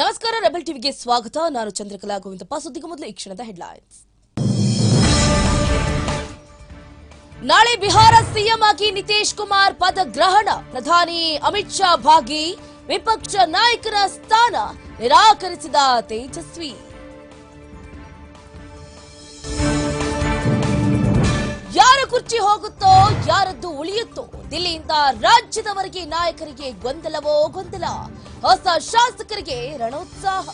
ನಮಸ್ಕಾರ, ರೆಬಲ್ ಟಿವಿಗೆ ಸ್ವಾಗತ. ನಾನು ಚಂದ್ರಕಲಾ ಗೋವಿಂದಪ್ಪ. ಸುದ್ದಿಗೆ ಮೊದಲು ಈ ಕ್ಷಣದ ಹೆಡ್ಲೈನ್ಸ್. ನಾಳೆ ಬಿಹಾರ ಸಿಎಂ ಆಗಿ ನಿತೀಶ್ ಕುಮಾರ್ ಪದಗ್ರಹಣ ಪ್ರಧಾನಿ ಅಮಿತ್ ಶಾ ಭಾಗಿ ವಿಪಕ್ಷ ನಾಯಕರ ಸ್ಥಾನ ನಿರಾಕರಿಸಿದ ತೇಜಸ್ವಿ. ಯಾರ ಕುರ್ಚಿ ಹೋಗುತ್ತೋ, ಯಾರದ್ದು ಉಳಿಯುತ್ತೋ, ದಿಲ್ಲಿಯಿಂದ ರಾಜ್ಯದವರೆಗೆ ನಾಯಕರಿಗೆ ಗೊಂದಲವೋ ಗೊಂದಲ. ಹೊಸ ಶಾಸಕರಿಗೆ ರಣೋತ್ಸಾಹ.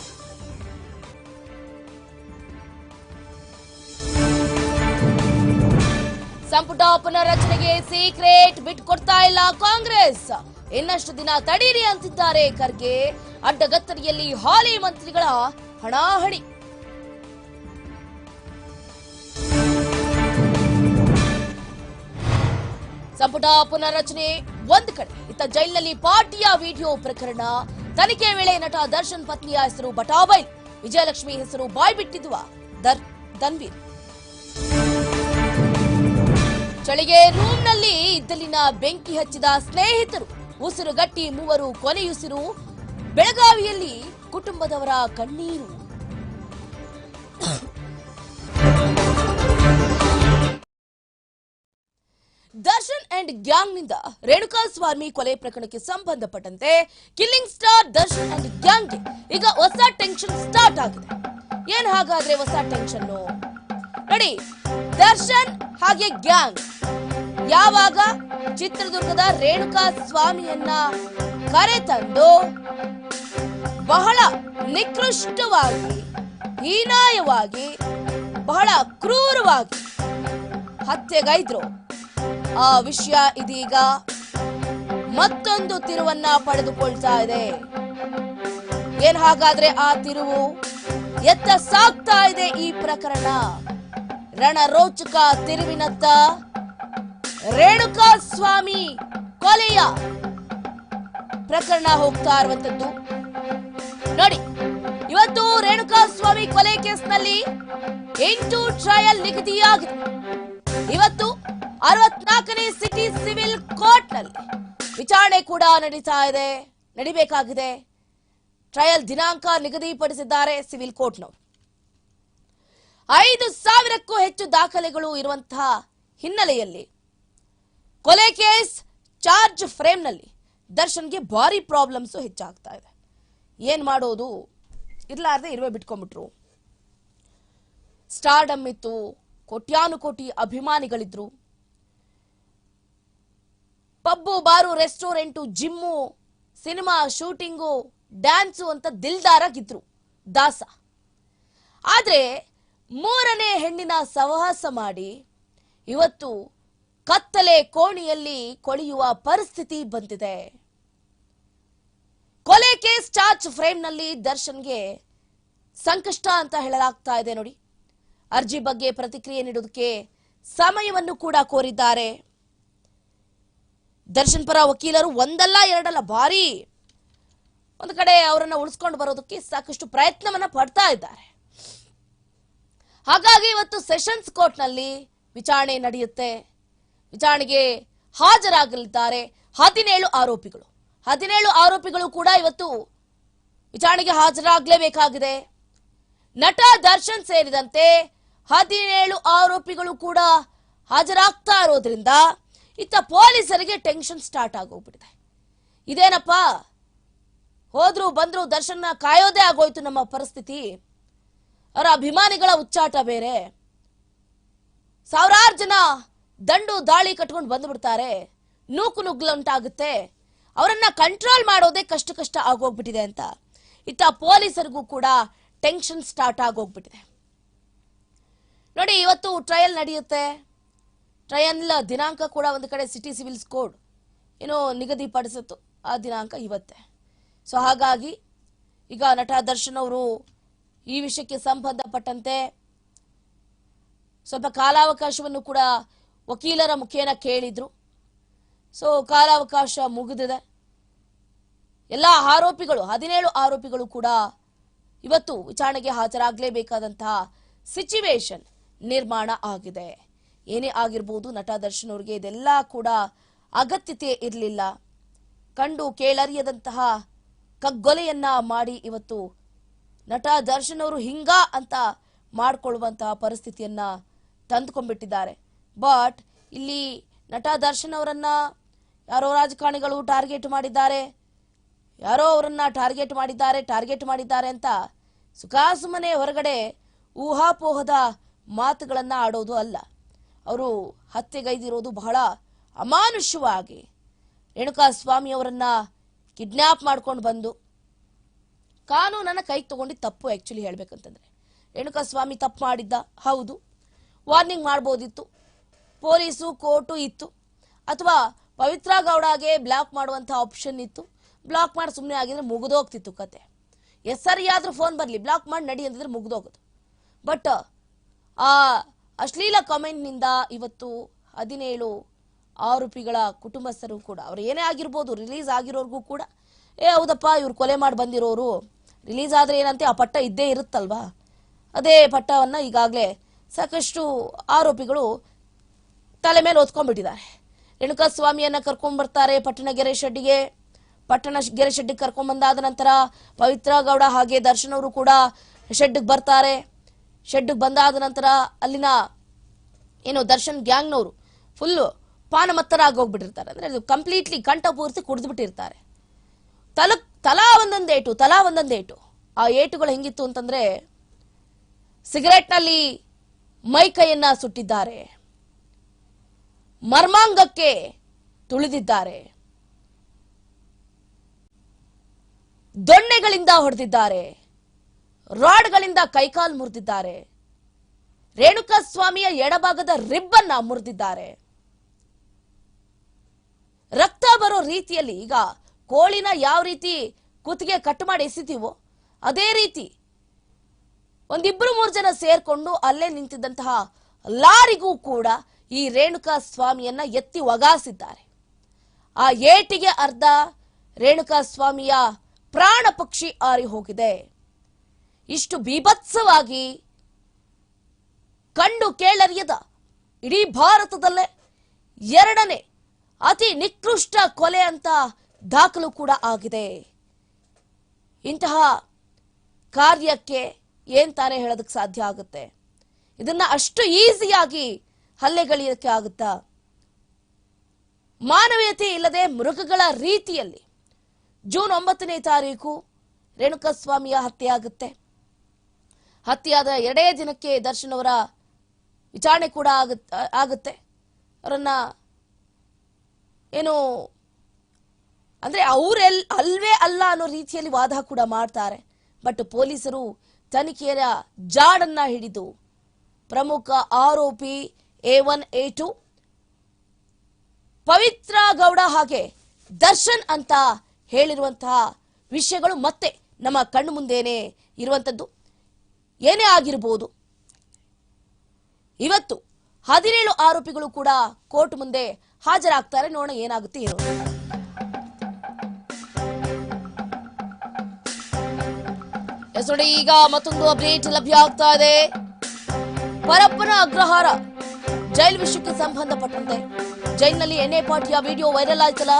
ಸಂಪುಟ ಪುನರ್ರಚನೆಗೆ ಸೀಕ್ರೆಟ್ ಬಿಟ್ಕೊಡ್ತಾ ಇಲ್ಲ ಕಾಂಗ್ರೆಸ್. ಇನ್ನಷ್ಟು ದಿನ ತಡೀರಿ ಅಂತಿದ್ದಾರೆ ಖರ್ಗೆ. ಅಡ್ಡಗತ್ತರಿಯಲ್ಲಿ ಹಾಲಿ ಮಂತ್ರಿಗಳ ಹಣಾಹಣಿ. ಸಂಪುಟ ಪುನರ್ರಚನೆ ಒಂದು ಕಡೆ. ಇತ್ತ ಜೈಲಿನಲ್ಲಿ ಪಾರ್ಟಿಯ ವಿಡಿಯೋ ಪ್ರಕರಣ. ತನಿಖೆ ವೇಳೆ ನಟ ದರ್ಶನ್ ಪತ್ನಿಯ ಹೆಸರು ಬಟಾಬೈಲ್ ವಿಜಯಲಕ್ಷ್ಮಿ ಹೆಸರು ಬಾಯ್ಬಿಟ್ಟಿದ್ವ ದರ್ ದನ್ವೀರ್ ಚಳಿಗೆ ರೂಮ್ನಲ್ಲಿ ಇದ್ದಲಿನ ಬೆಂಕಿ ಹಚ್ಚಿದ ಸ್ನೇಹಿತರು ಉಸಿರುಗಟ್ಟಿ ಮೂವರು ಕೊನೆಯುಸಿರು ಬೆಳಗಾವಿಯಲ್ಲಿ ಕುಟುಂಬದವರ ಕಣ್ಣೀರು. ದರ್ಶನ್ ಅಂಡ್ ಗ್ಯಾಂಗ್ನಿಂದ ರೇಣುಕಾ ಸ್ವಾಮಿ ಕೊಲೆ ಪ್ರಕರಣಕ್ಕೆ ಸಂಬಂಧಪಟ್ಟಂತೆ killing star Darshan and gang ಈಗ ಹೊಸ ಟೆನ್ಷನ್ ಸ್ಟಾರ್ಟ್ ಆಗಿದೆ. ಏನ್ ಹಾಗಾದ್ರೆ ಹೊಸ ಟೆನ್ಷನ್ ನೋಡಿ, ದರ್ಶನ್ ಹಾಗೆ ಗ್ಯಾಂಗ್. ಯಾವಾಗ ಚಿತ್ರದುರ್ಗದ ರೇಣುಕಾ ಸ್ವಾಮಿಯನ್ನ ಕರೆತಂದು ಬಹಳ ನಿಕೃಷ್ಟವಾಗಿ, ಹೀನಾಯವಾಗಿ, ಬಹಳ ಕ್ರೂರವಾಗಿ ಹತ್ಯೆಗೈದ್ರು. ಆ ವಿಷಯ ಇದೀಗ ಮತ್ತೊಂದು ತಿರುವನ್ನ ಪಡೆದುಕೊಳ್ತಾ ಇದೆ. ಏನ್ ಹಾಗಾದ್ರೆ ಆ ತಿರುವು? ಎತ್ತ ಸಾಗ್ತಾ ಇದೆ ಈ ಪ್ರಕರಣ. ರಣರೋಚಕ ತಿರುವಿನತ್ತ ರೇಣುಕಾ ಸ್ವಾಮಿ ಕೊಲೆಯ ಪ್ರಕರಣ ಹೋಗ್ತಾ ಇರುವಂತದ್ದು. ನೋಡಿ, ಇವತ್ತು ರೇಣುಕಾ ಸ್ವಾಮಿ ಕೊಲೆ ಕೇಸ್ನಲ್ಲಿ ಎಂಟು ಟ್ರಯಲ್ ನಿಗದಿಯಾಗಿದೆ. ಇವತ್ತು ಅರವತ್ನಾಲ್ಕನೇ ಸಿಟಿ ಸಿವಿಲ್ ಕೋರ್ಟ್ನಲ್ಲಿ ವಿಚಾರಣೆ ಕೂಡ ನಡೀತಾ ಇದೆ. ನಡಿಬೇಕಾಗಿದೆ. ಟ್ರಯಲ್ ದಿನಾಂಕ ನಿಗದಿಪಡಿಸಿದ್ದಾರೆ ಸಿವಿಲ್ ಕೋರ್ಟ್ನವರು. ಐದು ಸಾವಿರಕ್ಕೂ ಹೆಚ್ಚು ದಾಖಲೆಗಳು ಇರುವಂತಹ ಹಿನ್ನೆಲೆಯಲ್ಲಿ ಕೊಲೆ ಕೇಸ್ ಚಾರ್ಜ್ ಫ್ರೇಮ್ನಲ್ಲಿ ದರ್ಶನ್ಗೆ ಭಾರಿ ಪ್ರಾಬ್ಲಮ್ಸ್ ಹೆಚ್ಚಾಗ್ತಾ ಇದೆ. ಏನ್ ಮಾಡೋದು? ಇರ್ಲಾರ್ದೆ ಇರುವೆ ಬಿಟ್ಕೊಂಡ್ಬಿಟ್ರು. ಸ್ಟಾರ್ಡಮ್ ಇತ್ತು, ಕೋಟ್ಯಾನುಕೋಟಿ ಅಭಿಮಾನಿಗಳಿದ್ರು. Pub, bar, restaurant, gym, cinema, shooting, dance ಅಂತ ದಿಲ್ದಾರಾಗಿದ್ರು. ದಾಸ. ಆದರೆ ಮೂರನೇ ಹೆಣ್ಣಿನ ಸಹವಾಸ ಮಾಡಿ ಇವತ್ತು ಕತ್ತಲೆ ಕೋಣಿಯಲ್ಲಿ ಕೊಳೆಯುವ ಪರಿಸ್ಥಿತಿ ಬಂದಿದೆ. ಕೊಲೆ ಕೇಸ್ ಚಾರ್ಜ್ ಫ್ರೇಮ್ನಲ್ಲಿ ದರ್ಶನ್ಗೆ ಸಂಕಷ್ಟ ಅಂತ ಹೇಳಲಾಗ್ತಾ ಇದೆ ನೋಡಿ. ಅರ್ಜಿ ಬಗ್ಗೆ ಪ್ರತಿಕ್ರಿಯೆ ನೀಡೋದಕ್ಕೆ ಸಮಯವನ್ನು ಕೂಡ ಕೋರಿದ್ದಾರೆ. ದರ್ಶನ್ ಪರ ವಕೀಲರು ಒಂದಲ್ಲ ಎರಡಲ್ಲ, ಭಾರಿ. ಒಂದು ಕಡೆ ಅವರನ್ನು ಉಳಿಸ್ಕೊಂಡು ಬರೋದಕ್ಕೆ ಸಾಕಷ್ಟು ಪ್ರಯತ್ನವನ್ನ ಪಡ್ತಾ ಇದ್ದಾರೆ. ಹಾಗಾಗಿ ಇವತ್ತು ಸೆಷನ್ಸ್ ಕೋರ್ಟ್ನಲ್ಲಿ ವಿಚಾರಣೆ ನಡೆಯುತ್ತೆ. ವಿಚಾರಣೆಗೆ ಹಾಜರಾಗಲಿದ್ದಾರೆ ಹದಿನೇಳು ಆರೋಪಿಗಳು. ಹದಿನೇಳು ಆರೋಪಿಗಳು ಕೂಡ ಇವತ್ತು ವಿಚಾರಣೆಗೆ ಹಾಜರಾಗಲೇಬೇಕಾಗಿದೆ. ನಟ ದರ್ಶನ್ ಸೇರಿದಂತೆ ಹದಿನೇಳು ಆರೋಪಿಗಳು ಕೂಡ ಹಾಜರಾಗ್ತಾ ಇರೋದ್ರಿಂದ ಇತ್ತ ಪೊಲೀಸರಿಗೆ ಟೆನ್ಷನ್ ಸ್ಟಾರ್ಟ್ ಆಗೋಗ್ಬಿಟ್ಟಿದೆ. ಇದೇನಪ್ಪ? ಹೋದ್ರು ಬಂದ್ರು ದರ್ಶನ ಕಾಯೋದೇ ಆಗೋಯ್ತು ನಮ್ಮ ಪರಿಸ್ಥಿತಿ. ಅವರ ಅಭಿಮಾನಿಗಳ ಉಚ್ಚಾಟ ಬೇರೆ. ಸಾವಿರಾರು ಜನ ದಂಡು ದಾಳಿ ಕಟ್ಕೊಂಡು ಬಂದ್ಬಿಡ್ತಾರೆ. ನೂಕು ನುಗ್ಗಲುಂಟಾಗುತ್ತೆ ಅವರನ್ನ ಕಂಟ್ರೋಲ್ ಮಾಡೋದೇ ಕಷ್ಟ ಕಷ್ಟ ಆಗೋಗ್ಬಿಟ್ಟಿದೆ ಅಂತ. ಇತ್ತ ಪೊಲೀಸರಿಗೂ ಕೂಡ ಟೆನ್ಷನ್ ಸ್ಟಾರ್ಟ್ ಆಗೋಗ್ಬಿಟ್ಟಿದೆ. ನೋಡಿ, ಇವತ್ತು ಟ್ರಯಲ್ ನಡೆಯುತ್ತೆ. ಟ್ರಯಲ್ ದಿನಾಂಕ ಕೂಡ ಒಂದು ಕಡೆ ಸಿಟಿ ಸಿವಿಲ್ಸ್ ಕೋಡ್ ಏನೋ ನಿಗದಿಪಡಿಸಿತ್ತು ಆ ದಿನಾಂಕ ಇವತ್ತೇ. ಸೊ ಹಾಗಾಗಿ ಈಗ ನಟ ದರ್ಶನ್ ಅವರು ಈ ವಿಷಯಕ್ಕೆ ಸಂಬಂಧಪಟ್ಟಂತೆ ಸ್ವಲ್ಪ ಕಾಲಾವಕಾಶವನ್ನು ಕೂಡ ವಕೀಲರ ಮುಖೇನ ಕೇಳಿದ್ರು. ಸೊ ಕಾಲಾವಕಾಶ ಮುಗಿದಿದೆ. ಎಲ್ಲ ಆರೋಪಿಗಳು, ಹದಿನೇಳು ಆರೋಪಿಗಳು ಕೂಡ ಇವತ್ತು ವಿಚಾರಣೆಗೆ ಹಾಜರಾಗಲೇಬೇಕಾದಂತಹ ಸಿಚುವೇಶನ್ ನಿರ್ಮಾಣ ಆಗಿದೆ. ಏನೇ ಆಗಿರ್ಬೋದು ನಟ ದರ್ಶನ್ ಅವ್ರಿಗೆ ಇದೆಲ್ಲ ಕೂಡ ಅಗತ್ಯತೆ ಇರಲಿಲ್ಲ. ಕಂಡು ಕೇಳರಿಯದಂತಹ ಕಗ್ಗೊಲೆಯನ್ನ ಮಾಡಿ ಇವತ್ತು ನಟ ದರ್ಶನ್ ಅವರು ಹಿಂಗ ಅಂತ ಮಾಡಿಕೊಳ್ಳುವಂತಹ ಪರಿಸ್ಥಿತಿಯನ್ನ ತಂದುಕೊಂಡ್ಬಿಟ್ಟಿದ್ದಾರೆ. ಬಟ್ ಇಲ್ಲಿ ನಟ ದರ್ಶನ್ ಅವರನ್ನ ಯಾರೋ ರಾಜಕಾರಣಿಗಳು ಟಾರ್ಗೆಟ್ ಮಾಡಿದ್ದಾರೆ, ಯಾರೋ ಅವರನ್ನ ಟಾರ್ಗೆಟ್ ಮಾಡಿದ್ದಾರೆ ಟಾರ್ಗೆಟ್ ಮಾಡಿದ್ದಾರೆ ಅಂತ ಸುಖಾಸುಮನೆ ಹೊರಗಡೆ ಊಹಾಪೋಹದ ಮಾತುಗಳನ್ನ ಆಡೋದು ಅಲ್ಲ. ಅವರು ಹತ್ಯೆಗೈದಿರೋದು ಬಹಳ ಅಮಾನುಷ್ಯವಾಗಿ. ರೇಣುಕಾ ಸ್ವಾಮಿಯವರನ್ನ ಕಿಡ್ನ್ಯಾಪ್ ಮಾಡ್ಕೊಂಡು ಬಂದು ಕಾನೂನನ್ನು ಕೈಗೆ ತಗೊಂಡಿದ್ದು ತಪ್ಪು ಆ್ಯಕ್ಚುಲಿ ಹೇಳ್ಬೇಕಂತಂದ್ರೆ. ರೇಣುಕಾ ಸ್ವಾಮಿ ತಪ್ಪು ಮಾಡಿದ್ದ, ಹೌದು. ವಾರ್ನಿಂಗ್ ಮಾಡ್ಬೋದಿತ್ತು. ಪೊಲೀಸು, ಕೋರ್ಟು ಇತ್ತು. ಅಥವಾ ಪವಿತ್ರ ಗೌಡಗೆ ಬ್ಲಾಕ್ ಮಾಡುವಂಥ ಆಪ್ಷನ್ ಇತ್ತು. ಬ್ಲಾಕ್ ಮಾಡಿ ಸುಮ್ಮನೆ ಆಗಿದ್ರೆ ಮುಗಿದೋಗ್ತಿತ್ತು ಕತೆ. ಎಸ್ ಸರಿಯಾದರೂ ಫೋನ್ ಬರಲಿ ಬ್ಲಾಕ್ ಮಾಡಿ ನಡಿ ಅಂತಿದ್ರೆ ಮುಗಿದೋಗೋದು. ಬಟ್ ಆ ಅಶ್ಲೀಲ ಕಾಮೆಂಟ್ನಿಂದ ಇವತ್ತು ಹದಿನೇಳು ಆರೋಪಿಗಳ ಕುಟುಂಬಸ್ಥರು ಕೂಡ, ಅವ್ರು ಏನೇ ಆಗಿರ್ಬೋದು, ರಿಲೀಸ್ ಆಗಿರೋರ್ಗೂ ಕೂಡ, ಏ, ಹೌದಪ್ಪ, ಇವ್ರು ಕೊಲೆ ಮಾಡಿ ಬಂದಿರೋರು, ರಿಲೀಸ್ ಆದರೆ ಏನಂತೆ, ಆ ಪಟ್ಟ ಇದ್ದೇ ಇರುತ್ತಲ್ವಾ? ಅದೇ ಪಟ್ಟವನ್ನು ಈಗಾಗಲೇ ಸಾಕಷ್ಟು ಆರೋಪಿಗಳು ತಲೆ ಮೇಲೆ ಓದ್ಕೊಂಡ್ಬಿಟ್ಟಿದ್ದಾರೆ ರೇಣುಕಾ ಸ್ವಾಮಿಯನ್ನ ಕರ್ಕೊಂಡ್ಬರ್ತಾರೆ ಪಟ್ಟಣಗೆರೆ ಶೆಡ್ಡಿಗೆ. ಪಟ್ಟಣ ಗೆರೆ ಶೆಡ್ಡಿಗೆ ಕರ್ಕೊಂಡ್ಬಂದಾದ ನಂತರ ಪವಿತ್ರ ಗೌಡ ಹಾಗೆ ದರ್ಶನವರು ಕೂಡ ಶೆಡ್ಗೆ ಬರ್ತಾರೆ. ಶೆಡ್ಗೆ ಬಂದಾದ ನಂತರ ಅಲ್ಲಿನ ಏನು ದರ್ಶನ್ ಗ್ಯಾಂಗ್ನವರು ಫುಲ್ಲು ಪಾನಮತ್ತರಾಗಿ ಹೋಗ್ಬಿಟ್ಟಿರ್ತಾರೆ. ಅಂದರೆ ಕಂಪ್ಲೀಟ್ಲಿ ಕಂಠ ಪೂರ್ತಿ ಕುಡಿದ್ಬಿಟ್ಟಿರ್ತಾರೆ. ತಲ, ತಲಾ ಒಂದೊಂದು ಏಟು, ತಲಾ ಒಂದೊಂದು ಏಟು. ಆ ಏಟುಗಳು ಹೆಂಗಿತ್ತು ಅಂತಂದ್ರೆ ಸಿಗರೆಟ್ನಲ್ಲಿ ಮೈಕೈಯನ್ನ ಸುಟ್ಟಿದ್ದಾರೆ. ಮರ್ಮಾಂಗಕ್ಕೆ ತುಳಿದಿದ್ದಾರೆ. ದೊಣ್ಣೆಗಳಿಂದ ಹೊಡೆದಿದ್ದಾರೆ. ರಾಡ್ಗಳಿಂದ ಕೈಕಾಲು ಮುರಿದಿದ್ದಾರೆ. ರೇಣುಕಾ ಸ್ವಾಮಿಯ ಎಡಭಾಗದ ರಿಬ್ಬನ್ನ ಮುರಿದಿದ್ದಾರೆ. ರಕ್ತ ಬರೋ ರೀತಿಯಲ್ಲಿ ಈಗ ಕೋಳಿನ ಯಾವ ರೀತಿ ಕುತ್ತಿಗೆ ಕಟ್ ಮಾಡಿ ಎಸಿತೀವೋ, ಅದೇ ರೀತಿ ಒಂದಿಬ್ರು ಮೂರು ಜನ ಸೇರ್ಕೊಂಡು ಅಲ್ಲೇ ನಿಂತಿದ್ದಂತಹ ಲಾರಿಗೂ ಕೂಡ ಈ ರೇಣುಕಾ ಸ್ವಾಮಿಯನ್ನ ಎತ್ತಿ ಒಗಾಸಿದ್ದಾರೆ. ಆ ಏಟಿಗೆ ಅರ್ಧ ರೇಣುಕಾ ಸ್ವಾಮಿಯ ಪ್ರಾಣ ಪಕ್ಷಿ ಆರಿ ಹೋಗಿದೆ ಇಷ್ಟು ಬೀಭತ್ಸವಾಗಿ ಕಂಡು ಕೇಳರಿಯದ ಇಡೀ ಭಾರತದಲ್ಲೇ ಎರಡನೇ ಅತಿ ನಿಕೃಷ್ಟ ಕೊಲೆ ಅಂತ ದಾಖಲು ಕೂಡ ಆಗಿದೆ. ಇಂತಹ ಕಾರ್ಯಕ್ಕೆ ಏನ್ ತಾನೇ ಹೇಳೋದಕ್ಕೆ ಸಾಧ್ಯ ಆಗುತ್ತೆ? ಇದನ್ನ ಅಷ್ಟು ಈಸಿಯಾಗಿ ಹಲ್ಲೆಗಳಿಯಕ್ಕೆ ಆಗುತ್ತಾ? ಮಾನವೀಯತೆ ಇಲ್ಲದೆ ಮೃಗಗಳ ರೀತಿಯಲ್ಲಿ ಜೂನ್ ಒಂಬತ್ತನೇ ತಾರೀಕು ರೇಣುಕಸ್ವಾಮಿಯ ಹತ್ಯೆ ಆಗುತ್ತೆ. ಹತ್ಯೆಯಾದ ಎರಡೇ ದಿನಕ್ಕೆ ದರ್ಶನ್ ಅವರ ವಿಚಾರಣೆ ಕೂಡ ಆಗುತ್ತೆ ಆಗುತ್ತೆ. ಅವರನ್ನ ಏನು ಅಂದ್ರೆ ಅವರೆಲ್, ಅಲ್ವೇ ಅಲ್ಲ ಅನ್ನೋ ರೀತಿಯಲ್ಲಿ ವಾದ ಕೂಡ ಮಾಡ್ತಾರೆ. ಬಟ್ ಪೊಲೀಸರು ತನಿಖೆಯ ಜಾಡನ್ನ ಹಿಡಿದು ಪ್ರಮುಖ ಆರೋಪಿ A one, A two Pavithra Gowda ಹಾಗೆ ದರ್ಶನ್ ಅಂತ ಹೇಳಿರುವಂತಹ ವಿಷಯಗಳು ಮತ್ತೆ ನಮ್ಮ ಕಣ್ಣು ಮುಂದೇನೆ ಇರುವಂತದ್ದು. ಏನೇ ಆಗಿರಬಹುದು ಇವತ್ತು ಹದಿನೇಳು ಆರೋಪಿಗಳು ಕೂಡ ಕೋರ್ಟ್ ಮುಂದೆ ಹಾಜರಾಗ್ತಾರೆ. ನೋಡೋಣ ಏನಾಗುತ್ತೆ ಏನು. ಎಸ್ ಈಗ ಮತ್ತೊಂದು ಅಪ್ಡೇಟ್ ಲಭ್ಯ ಆಗ್ತಾ ಇದೆ. ಪರಪ್ಪನ ಅಗ್ರಹಾರ ಜೈಲ್ ವಿಷಯಕ್ಕೆ ಸಂಬಂಧಪಟ್ಟಂತೆ. ಜೈಲ್ನಲ್ಲಿ ಎಣ್ಣೆ ಪಾಟಿಯ ವಿಡಿಯೋ ವೈರಲ್ ಆಯ್ತಲ್ಲ?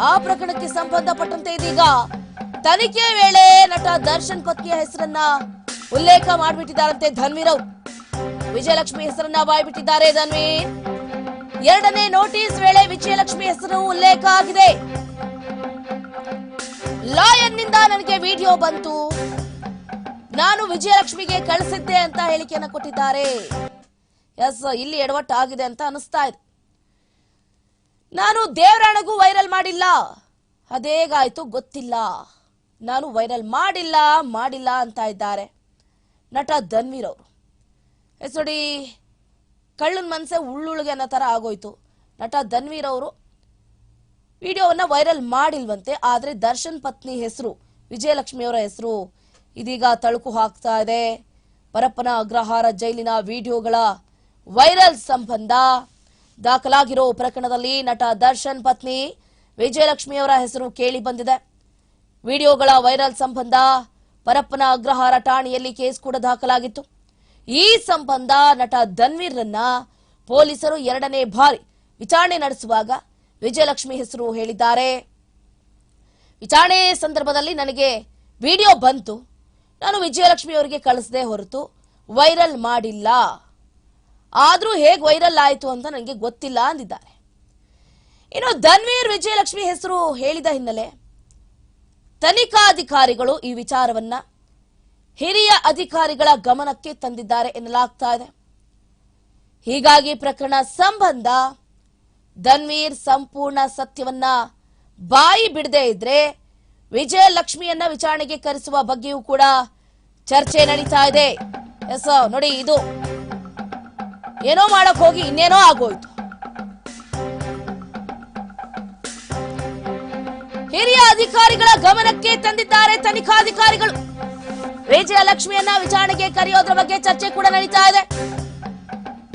ಆ ಪ್ರಕರಣಕ್ಕೆ ಸಂಬಂಧಪಟ್ಟಂತೆ ಇದೀಗ ತನಿಖೆ ವೇಳೆ ನಟ ದರ್ಶನ್ ಪತ್ನಿಯ ಹೆಸರನ್ನ ಉಲ್ಲೇಖ ಮಾಡಿಬಿಟ್ಟಿದ್ದಾರಂತೆ ಧನ್ವೀರ್ ಅವರು ವಿಜಯಲಕ್ಷ್ಮಿ ಹೆಸರನ್ನ ಬಾಯ್ಬಿಟ್ಟಿದ್ದಾರೆ ಧನ್ವೀರ್ ಎರಡನೇ ನೋಟಿಸ್ ವೇಳೆ ವಿಜಯಲಕ್ಷ್ಮಿ ಹೆಸರು ಉಲ್ಲೇಖ ಆಗಿದೆ. ಲಾಯರ್ನಿಂದ ನನಗೆ ವಿಡಿಯೋ ಬಂತು. ನಾನು ವಿಜಯಲಕ್ಷ್ಮಿಗೆ ಕಳಿಸಿದ್ದೆ ಅಂತ ಹೇಳಿಕೆಯನ್ನ ಕೊಟ್ಟಿದ್ದಾರೆ. ಎಸ್, ಇಲ್ಲಿ ಎಡವಟ್ಟು ಆಗಿದೆ ಅಂತ ಅನಿಸ್ತಾ ಇದೆ. ನಾನು ದೇವರಾಣಗೂ ವೈರಲ್ ಮಾಡಿಲ್ಲ. ಅದೇಗಾಯ್ತು ಗೊತ್ತಿಲ್ಲ. ನಾನು ವೈರಲ್ ಮಾಡಿಲ್ಲ ಮಾಡಿಲ್ಲ ಅಂತ ಇದ್ದಾರೆ. ನಟ ಧನ್ವೀರ್ ಅವರು. ಎಸ್ ನೋಡಿ, ಕಳ್ಳನ ಮನಸ್ಸೇ ಉಳ್ಳುಳ್ಗೆ ಅನ್ನೋ ಥರ ಆಗೋಯ್ತು. ನಟ ಧನ್ವೀರ್ ಅವರು ವಿಡಿಯೋವನ್ನು ವೈರಲ್ ಮಾಡಿಲ್ವಂತೆ, ಆದರೆ ದರ್ಶನ್ ಪತ್ನಿ ಹೆಸರು, ವಿಜಯಲಕ್ಷ್ಮಿ ಅವರ ಹೆಸರು ಇದೀಗ ತಳುಕು ಹಾಕ್ತಾ ಇದೆ. ಪರಪ್ಪನ ಅಗ್ರಹಾರ ಜೈಲಿನ ವಿಡಿಯೋಗಳ ವೈರಲ್ ಸಂಬಂಧ ದಾಖಲಾಗಿರೋ ಪ್ರಕರಣದಲ್ಲಿ ನಟ ದರ್ಶನ್ ಪತ್ನಿ ವಿಜಯಲಕ್ಷ್ಮಿ ಅವರ ಹೆಸರು ಕೇಳಿ ಬಂದಿದೆ. ವಿಡಿಯೋಗಳ ವೈರಲ್ ಸಂಬಂಧ ಪರಪ್ಪನ ಅಗ್ರಹಾರ ಠಾಣೆಯಲ್ಲಿ ಕೇಸ್ ಕೂಡ ದಾಖಲಾಗಿತ್ತು. ಈ ಸಂಬಂಧ ನಟ ಧನ್ವೀರ್ರನ್ನ ಪೊಲೀಸರು ಎರಡನೇ ಬಾರಿ ವಿಚಾರಣೆ ನಡೆಸುವಾಗ ವಿಜಯಲಕ್ಷ್ಮಿ ಹೆಸರು ಹೇಳಿದ್ದಾರೆ. ವಿಚಾರಣೆ ಸಂದರ್ಭದಲ್ಲಿ ನನಗೆ ವಿಡಿಯೋ ಬಂತು. ನಾನು ವಿಜಯಲಕ್ಷ್ಮಿ ಅವರಿಗೆ ಕಳಿಸದೆ ಹೊರತು ವೈರಲ್ ಮಾಡಿಲ್ಲ. ಆದರೂ ಹೇಗೆ ವೈರಲ್ ಆಯಿತು ಅಂತ ನನಗೆ ಗೊತ್ತಿಲ್ಲ ಅಂದಿದ್ದಾರೆ. ಇನ್ನು ಧನ್ವೀರ್ ವಿಜಯಲಕ್ಷ್ಮಿ ಹೆಸರು ಹೇಳಿದ ಹಿನ್ನೆಲೆ ತನಿಖಾಧಿಕಾರಿಗಳು ಈ ವಿಚಾರವನ್ನ ಹಿರಿಯ ಅಧಿಕಾರಿಗಳ ಗಮನಕ್ಕೆ ತಂದಿದ್ದಾರೆ ಎನ್ನಲಾಗ್ತಾ ಇದೆ. ಹೀಗಾಗಿ ಪ್ರಕರಣ ಸಂಬಂಧ ಧನ್ವೀರ್ ಸಂಪೂರ್ಣ ಸತ್ಯವನ್ನ ಬಾಯಿ ಬಿಡದೆ ಇದ್ರೆ ವಿಜಯಲಕ್ಷ್ಮಿಯನ್ನ ವಿಚಾರಣೆಗೆ ಕರೆಸುವ ಬಗ್ಗೆಯೂ ಕೂಡ ಚರ್ಚೆ ನಡೀತಾ ಇದೆ. ಎಸ್, ನೋಡಿ, ಇದು ಏನೋ ಮಾಡಕ್ ಹೋಗಿ ಇನ್ನೇನೋ ಆಗೋಯ್ತು. ಹಿರಿಯ ಅಧಿಕಾರಿಗಳ ಗಮನಕ್ಕೆ ತಂದಿದ್ದಾರೆ ತನಿಖಾಧಿಕಾರಿಗಳು. ವಿಜಯಲಕ್ಷ್ಮಿಯನ್ನ ವಿಚಾರಣೆಗೆ ಕರೆಯೋದ್ರ ಬಗ್ಗೆ ಚರ್ಚೆ ಕೂಡ ನಡೀತಾ ಇದೆ.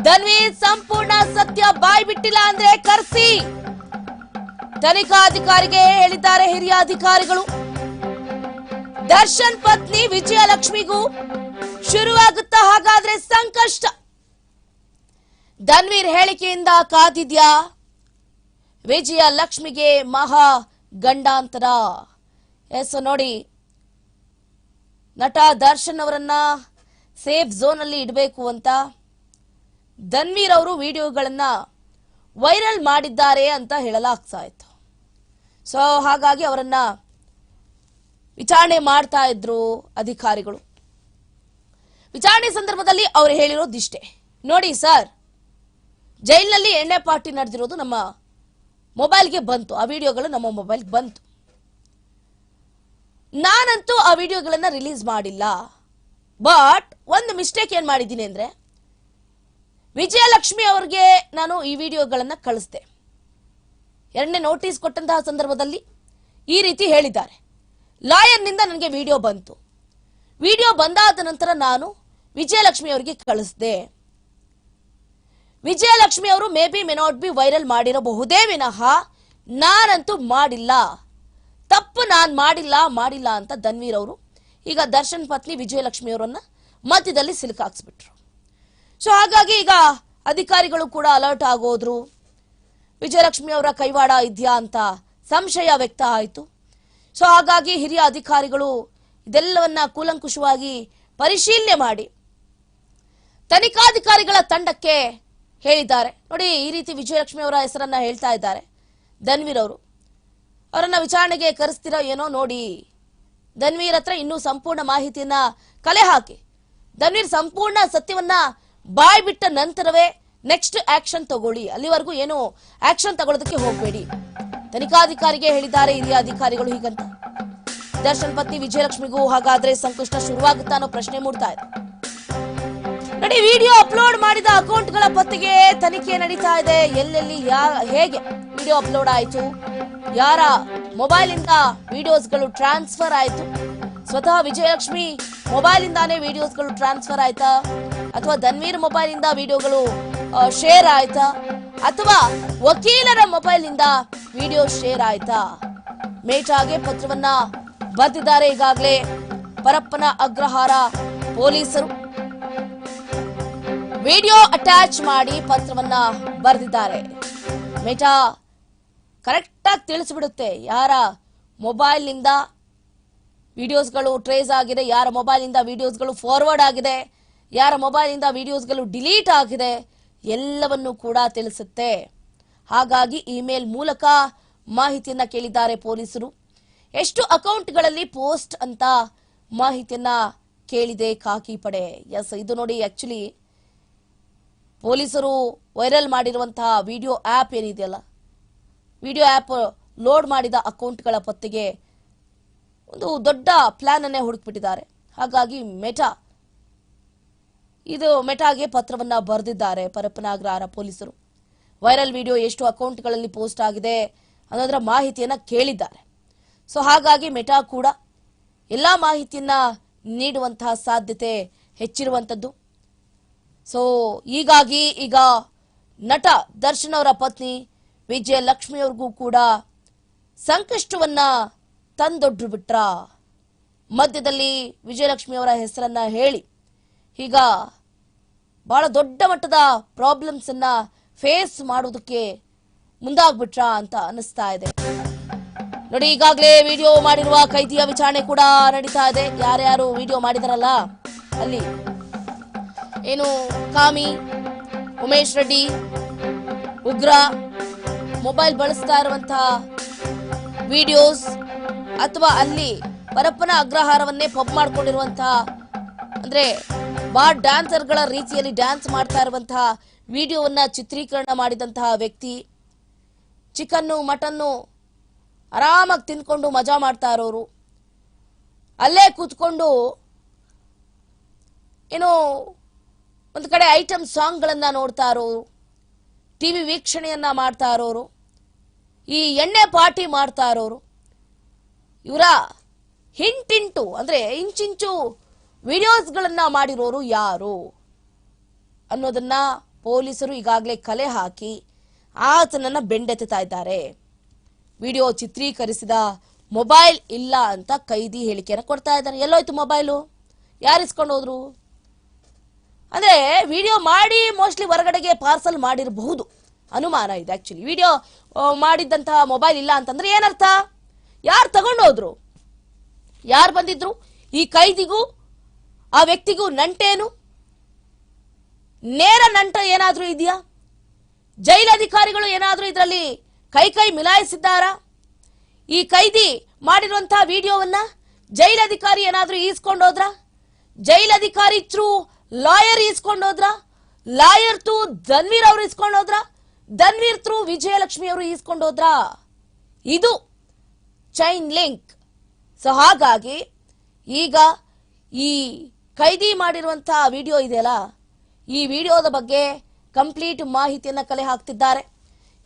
ಧನ್ವೀರ್ ಸಂಪೂರ್ಣ ಸತ್ಯ ಬಾಯ್ ಬಿಟ್ಟಿಲ್ಲ ಅಂದ್ರೆ ಕರ್ಸಿ. ತನಿಖಾಧಿಕಾರಿಗೆ ಹೇಳಿದ್ದಾರೆ ಹಿರಿಯ ಅಧಿಕಾರಿಗಳು. ದರ್ಶನ್ ಪತ್ನಿ ವಿಜಯಲಕ್ಷ್ಮಿಗೂ ಶುರುವಾಗುತ್ತಾ ಹಾಗಾದ್ರೆ ಸಂಕಷ್ಟ. ಧನ್ವೀರ್ ಹೇಳಿಕೆಯಿಂದ ಕಾದಿದ್ಯಾ? ವಿಜಯ ಲಕ್ಷ್ಮಿಗೆ ಮಹಾ ಗಂಡಾಂತರ. ಎಸ್, ನೋಡಿ. ನಟ ದರ್ಶನ್ ಅವರನ್ನ ಸೇಫ್ ಝೋನ್ ಅಲ್ಲಿ ಇಡಬೇಕು ಅಂತ ಧನ್ವೀರ್ ಅವರು ವಿಡಿಯೋಗಳನ್ನ ವೈರಲ್ ಮಾಡಿದ್ದಾರೆ ಅಂತ ಹೇಳಲಾಗ್ತಾ ಇತ್ತು ಸೊ, ಹಾಗಾಗಿ ಅವರನ್ನ ವಿಚಾರಣೆ ಮಾಡ್ತಾ ಇದ್ರು ಅಧಿಕಾರಿಗಳು. ವಿಚಾರಣೆ ಸಂದರ್ಭದಲ್ಲಿ ಅವರು ಹೇಳಿರೋದಿಷ್ಟೇ. ನೋಡಿ ಸರ್, ಜೈಲಿನಲ್ಲಿ ಎಣ್ಣೆ ಪಾರ್ಟಿ ನಡೆದಿರೋದು ನಮ್ಮ ಮೊಬೈಲ್ಗೆ ಬಂತು, ಆ ವಿಡಿಯೋಗಳು ನಮ್ಮ ಮೊಬೈಲ್ಗೆ ಬಂತು. ನಾನಂತೂ ಆ ವಿಡಿಯೋಗಳನ್ನು ರಿಲೀಸ್ ಮಾಡಿಲ್ಲ. ಬಟ್ ಒಂದು ಮಿಸ್ಟೇಕ್ ಏನು ಮಾಡಿದ್ದೀನಿ ಅಂದರೆ, ವಿಜಯಲಕ್ಷ್ಮಿ ಅವ್ರಿಗೆ ನಾನು ಈ ವಿಡಿಯೋಗಳನ್ನು ಕಳಿಸ್ದೆ. ಎರಡನೇ ನೋಟಿಸ್ ಕೊಟ್ಟಂತಹ ಸಂದರ್ಭದಲ್ಲಿ ಈ ರೀತಿ ಹೇಳಿದ್ದಾರೆ. ಲಾಯರ್ನಿಂದ ನನಗೆ ವಿಡಿಯೋ ಬಂತು. ವಿಡಿಯೋ ಬಂದಾದ ನಂತರ ನಾನು ವಿಜಯಲಕ್ಷ್ಮಿ ಅವರಿಗೆ ಕಳಿಸ್ದೆ. ವಿಜಯಲಕ್ಷ್ಮಿ ಅವರು may be may not be viral ಮಾಡಿರಬಹುದೇ ವಿನಃ ನಾನಂತೂ ಮಾಡಿಲ್ಲ. ತಪ್ಪು ನಾನು ಮಾಡಿಲ್ಲ ಮಾಡಿಲ್ಲ ಅಂತ ಧನ್ವೀರ್ ಅವರು ಈಗ ದರ್ಶನ್ ಪತ್ನಿ ವಿಜಯಲಕ್ಷ್ಮಿ ಅವರನ್ನ ಮಧ್ಯದಲ್ಲಿ ಸಿಲುಕಾಕ್ಸ್ಬಿಟ್ರು ಸೊ ಹಾಗಾಗಿ ಈಗ ಅಧಿಕಾರಿಗಳು ಕೂಡ ಅಲರ್ಟ್ ಆಗೋದ್ರು. ವಿಜಯಲಕ್ಷ್ಮಿ ಅವರ ಕೈವಾಡ ಇದೆಯಾ ಅಂತ ಸಂಶಯ ವ್ಯಕ್ತ ಆಯಿತು. ಸೊ ಹಾಗಾಗಿ ಹಿರಿಯ ಅಧಿಕಾರಿಗಳು ಇದೆಲ್ಲವನ್ನ ಕೂಲಂಕುಷವಾಗಿ ಪರಿಶೀಲನೆ ಮಾಡಿ. ತನಿಖಾಧಿಕಾರಿಗಳ ತಂಡಕ್ಕೆ ಹೇಳಿದ್ದಾರೆ. ನೋಡಿ, ಈ ರೀತಿ ವಿಜಯಲಕ್ಷ್ಮಿ ಅವರ ಹೆಸರನ್ನ ಹೇಳ್ತಾ ಇದ್ದಾರೆ. ಧನ್ವೀರ್ ಅವರು. ಅವರನ್ನ ವಿಚಾರಣೆಗೆ ಕರೆಸ್ತಿರೋ ಏನೋ ನೋಡಿ. ಧನ್ವೀರ್ ಹತ್ರ ಇನ್ನೂ ಸಂಪೂರ್ಣ ಮಾಹಿತಿಯನ್ನ ಕಲೆ ಹಾಕಿ. ಧನ್ವೀರ್, ಸಂಪೂರ್ಣ ಸತ್ಯವನ್ನ ಬಾಯ್ ಬಿಟ್ಟ ನಂತರವೇ ನೆಕ್ಸ್ಟ್ ಆಕ್ಷನ್ ತಗೊಳ್ಳಿ. ಅಲ್ಲಿವರೆಗೂ ಏನು ಆಕ್ಷನ್ ತಗೊಳ್ಳೋದಕ್ಕೆ ಹೋಗಬೇಡಿ. ತನಿಖಾಧಿಕಾರಿಗೆ ಹೇಳಿದ್ದಾರೆ ಹಿರಿಯ ಅಧಿಕಾರಿಗಳು ಹೀಗಂತ. ದರ್ಶನ್ ಪತ್ನಿ ವಿಜಯಲಕ್ಷ್ಮಿಗೂ ಹಾಗಾದ್ರೆ ಸಂಕಷ್ಟ ಶುರುವಾಗುತ್ತಾ ಅನ್ನೋ ಪ್ರಶ್ನೆ ಮೂಡ್ತಾ ಇದೆ. ನೋಡಿ ವಿಡಿಯೋ ಅಪ್ಲೋಡ್ ಮಾಡಿದ ಅಕೌಂಟ್ಗಳ ಪತ್ತೆಗೆ ತನಿಖೆ ನಡೀತಾ ಇದೆ. ಎಲ್ಲೆಲ್ಲಿ ಯಾ, ಹೇಗೆ ವಿಡಿಯೋ ಅಪ್ಲೋಡ್ ಆಯಿತು? ಯಾರ ಮೊಬೈಲ್ ಇಂದ ವಿಡಿಯೋಸ್ಗಳು ಟ್ರಾನ್ಸ್ಫರ್ ಆಯಿತು? ಸ್ವತಃ ವಿಜಯಲಕ್ಷ್ಮಿ ಮೊಬೈಲ್ ಇಂದಾನೇ ವಿಡಿಯೋಸ್ಗಳು ಟ್ರಾನ್ಸ್ಫರ್ ಆಯ್ತಾ? ಅಥವಾ ಧನ್ವೀರ್ ಮೊಬೈಲ್ ಇಂದ ವಿಡಿಯೋಗಳು ಶೇರ್ ಆಯ್ತಾ? ಅಥವಾ ವಕೀಲರ ಮೊಬೈಲ್ ಇಂದ ವಿಡಿಯೋ ಶೇರ್ ಆಯ್ತಾ? ಮೇಟಾಗೆ ಪತ್ರವನ್ನ ಬರೆದಿದ್ದಾರೆ ಈಗಾಗಲೇ. ಪರಪ್ಪನ ಅಗ್ರಹಾರ ಪೊಲೀಸರು. ವಿಡಿಯೋ ಅಟ್ಯಾಚ್ ಮಾಡಿ ಪತ್ರವನ್ನ ಬರೆದಿದ್ದಾರೆ. ಮೇಟಾ ಕರೆಕ್ಟಾಗಿ ತಿಳಿಸ್ಬಿಡುತ್ತೆ. ಯಾರ ಮೊಬೈಲ್ನಿಂದ ವಿಡಿಯೋಸ್ಗಳು ಟ್ರೇಸ್ ಆಗಿದೆ, ಯಾರ ಮೊಬೈಲಿಂದ ವಿಡಿಯೋಸ್ಗಳು ಫಾರ್ವರ್ಡ್ ಆಗಿದೆ, ಯಾರ ಮೊಬೈಲಿಂದ ವಿಡಿಯೋಸ್ಗಳು ಡಿಲೀಟ್ ಆಗಿದೆ, ಎಲ್ಲವನ್ನು ಕೂಡ ತಿಳಿಸುತ್ತೆ. ಹಾಗಾಗಿ ಇಮೇಲ್ ಮೂಲಕ ಮಾಹಿತಿಯನ್ನ ಕೇಳಿದ್ದಾರೆ ಪೊಲೀಸರು. ಎಷ್ಟು ಅಕೌಂಟ್ಗಳಲ್ಲಿ ಪೋಸ್ಟ್ ಅಂತ ಮಾಹಿತಿಯನ್ನ ಕೇಳಿದೆ ಖಾಕಿ ಪಡೆ. ಎಸ್, ಇದು ನೋಡಿ ಆಕ್ಚುಲಿ ಪೊಲೀಸರು ವೈರಲ್ ಮಾಡಿರುವಂತಹ ವಿಡಿಯೋ ಆ್ಯಪ್ ಏನಿದೆಯಲ್ಲ, ವಿಡಿಯೋ ಆ್ಯಪ್ ಲೋಡ್ ಮಾಡಿದ ಅಕೌಂಟ್ಗಳ ಪತ್ತೆಗೆ ಒಂದು ದೊಡ್ಡ ಪ್ಲಾನ್ ಅನ್ನೇ ಹುಡುಕ್ಬಿಟ್ಟಿದ್ದಾರೆ. ಹಾಗಾಗಿ ಮೆಟಾ ಇದು ಮೆಟಾಗೆ ಪತ್ರವನ್ನ ಬರೆದಿದ್ದಾರೆ ಪರಪ್ಪನಾಗ್ರಹಾರ ಪೊಲೀಸರು. ವೈರಲ್ ವಿಡಿಯೋ ಎಷ್ಟು ಅಕೌಂಟ್ಗಳಲ್ಲಿ ಪೋಸ್ಟ್ ಆಗಿದೆ ಅನ್ನೋದರ ಮಾಹಿತಿಯನ್ನು ಕೇಳಿದ್ದಾರೆ. ಸೊ ಹಾಗಾಗಿ ಮೆಟಾ ಕೂಡ ಎಲ್ಲ ಮಾಹಿತಿಯನ್ನ ನೀಡುವಂತಹ ಸಾಧ್ಯತೆ ಹೆಚ್ಚಿರುವಂಥದ್ದು ಸೊ ಹೀಗಾಗಿ ಈಗ ನಟ ದರ್ಶನ್ ಅವರ ಪತ್ನಿ ವಿಜಯಲಕ್ಷ್ಮಿ ಅವ್ರಿಗೂ ಕೂಡ ಸಂಕಷ್ಟವನ್ನ ತಂದೊಡ್ರು ಬಿಟ್ರ. ಮಧ್ಯದಲ್ಲಿ ವಿಜಯಲಕ್ಷ್ಮಿ ಅವರ ಹೆಸರನ್ನ ಹೇಳಿ. ಈಗ ಬಹಳ ದೊಡ್ಡ ಮಟ್ಟದ ಪ್ರಾಬ್ಲಮ್ಸ್ ಅನ್ನ ಫೇಸ್ ಮಾಡೋದಕ್ಕೆ ಮುಂದಾಗ್ಬಿಟ್ರ ಅಂತ ಅನಿಸ್ತಾ ಇದೆ. ನೋಡಿ, ಈಗಾಗಲೇ ವಿಡಿಯೋ ಮಾಡಿರುವ ಕೈದಿಯ ವಿಚಾರಣೆ ಕೂಡ ನಡೀತಾ ಇದೆ. ಯಾರ್ಯಾರು ವಿಡಿಯೋ ಮಾಡಿದಾರಲ್ಲ, ಅಲ್ಲಿ ಏನು, ಕಾಮಿ, ಉಮೇಶ್ ರೆಡ್ಡಿ, ಉಗ್ರ, ಮೊಬೈಲ್ ಬಳಸ್ತಾ ಇರುವಂತಹ ವಿಡಿಯೋಸ್ ಅಥವಾ ಅಲ್ಲಿ ಪರಪ್ಪನ ಅಗ್ರಹಾರವನ್ನೇ ಪಬ್ ಮಾಡ್ಕೊಂಡಿರುವಂತಹ, ಅಂದ್ರೆ ಬಾರ್ ಡ್ಯಾನ್ಸರ್ಗಳ ರೀತಿಯಲ್ಲಿ ಡ್ಯಾನ್ಸ್ ಮಾಡ್ತಾ ಇರುವಂತಹ ವಿಡಿಯೋವನ್ನ ಚಿತ್ರೀಕರಣ ಮಾಡಿದಂತಹ ವ್ಯಕ್ತಿ. ಚಿಕನ್ನು, ಮಟನ್ನು ಆರಾಮಾಗಿ ತಿನ್ಕೊಂಡು ಮಜಾ ಮಾಡ್ತಾ ಇರೋರು. ಅಲ್ಲೇ ಕೂತ್ಕೊಂಡು ಏನೋ ಒಂದು ಕಡೆ ಐಟಮ್ ಸಾಂಗ್ಗಳನ್ನು ನೋಡ್ತಾ ಇರೋರು, ಟಿವಿ ವೀಕ್ಷಣೆಯನ್ನು ಮಾಡ್ತಾ ಇರೋರು, ಈ ಎಣ್ಣೆ ಪಾರ್ಟಿ ಮಾಡ್ತಾ ಇರೋರು. ಇವರ ಹಿಂಟಿಂಟು, ಅಂದರೆ ಇಂಚಿಂಚು ವಿಡಿಯೋಸ್ಗಳನ್ನು ಮಾಡಿರೋರು ಯಾರು ಅನ್ನೋದನ್ನ ಪೊಲೀಸರು ಈಗಾಗಲೇ ಕಲೆ ಹಾಕಿ ಆತನನ್ನು ಬೆಂಡೆತ್ತಾ ಇದ್ದಾರೆ. ವಿಡಿಯೋ ಚಿತ್ರೀಕರಿಸಿದ ಮೊಬೈಲ್ ಇಲ್ಲ ಅಂತ ಕೈದಿ ಹೇಳಿಕೆಯನ್ನು ಕೊಡ್ತಾ ಇದ್ದಾರೆ. ಎಲ್ಲೋಯ್ತು ಮೊಬೈಲು? ಯಾರು ಇಸ್ಕೊಂಡು ಹೋದ್ರು ಅಂದ್ರೆ ವಿಡಿಯೋ ಮಾಡಿ ಮೋಸ್ಟ್ಲಿ ಹೊರಗಡೆಗೆ ಪಾರ್ಸಲ್ ಮಾಡಿರಬಹುದು. ಅನುಮಾನ ಇದೆ ಆ್ಯಕ್ಚುಲಿ ವಿಡಿಯೋ ಮಾಡಿದ್ದಂತಹ ಮೊಬೈಲ್ ಇಲ್ಲ ಅಂತಂದ್ರೆ ಏನರ್ಥ? ಯಾರು ತಗೊಂಡೋದ್ರು? ಯಾರು ಬಂದಿದ್ರು? ಈ ಕೈದಿಗೂ, ಆ ವ್ಯಕ್ತಿಗೂ ನಂಟೇನು? ನೇರ ನಂಟ ಏನಾದರೂ ಇದೆಯಾ? ಜೈಲಧಿಕಾರಿಗಳು ಏನಾದರೂ ಇದರಲ್ಲಿ ಕೈ ಕೈ ಮಿಲಾಯಿಸಿದ್ದಾರಾ? ಈ ಕೈದಿ ಮಾಡಿರುವಂತಹ ವಿಡಿಯೋವನ್ನ ಜೈಲಧಿಕಾರಿ ಏನಾದ್ರೂ ಈಸ್ಕೊಂಡೋದ್ರ? ಜೈಲಧಿಕಾರಿ ಥ್ರೂ ಲಾಯರ್ ಈಸ್ಕೊಂಡೋದ್ರ ಲಾಯರ್ ಥ್ರೂ ಧನ್ವೀರ್ ಅವರು ಈಸ್ಕೊಂಡೋದ್ರ ಧನ್ವೀರ್ ತ್ರೂ ವಿಜಯಲಕ್ಷ್ಮಿ ಅವರು ಈಸ್ಕೊಂಡೋದ್ರ ಇದು ಚೈನ್ ಲಿಂಕ್ ಸೊ ಹಾಗಾಗಿ ಈಗ ಈ ಕೈದಿ ಮಾಡಿರುವಂತಹ ವಿಡಿಯೋ ಇದೆಯಲ್ಲ, ಈ ವಿಡಿಯೋದ ಬಗ್ಗೆ ಕಂಪ್ಲೀಟ್ ಮಾಹಿತಿಯನ್ನ ಕಲೆ ಹಾಕ್ತಿದ್ದಾರೆ.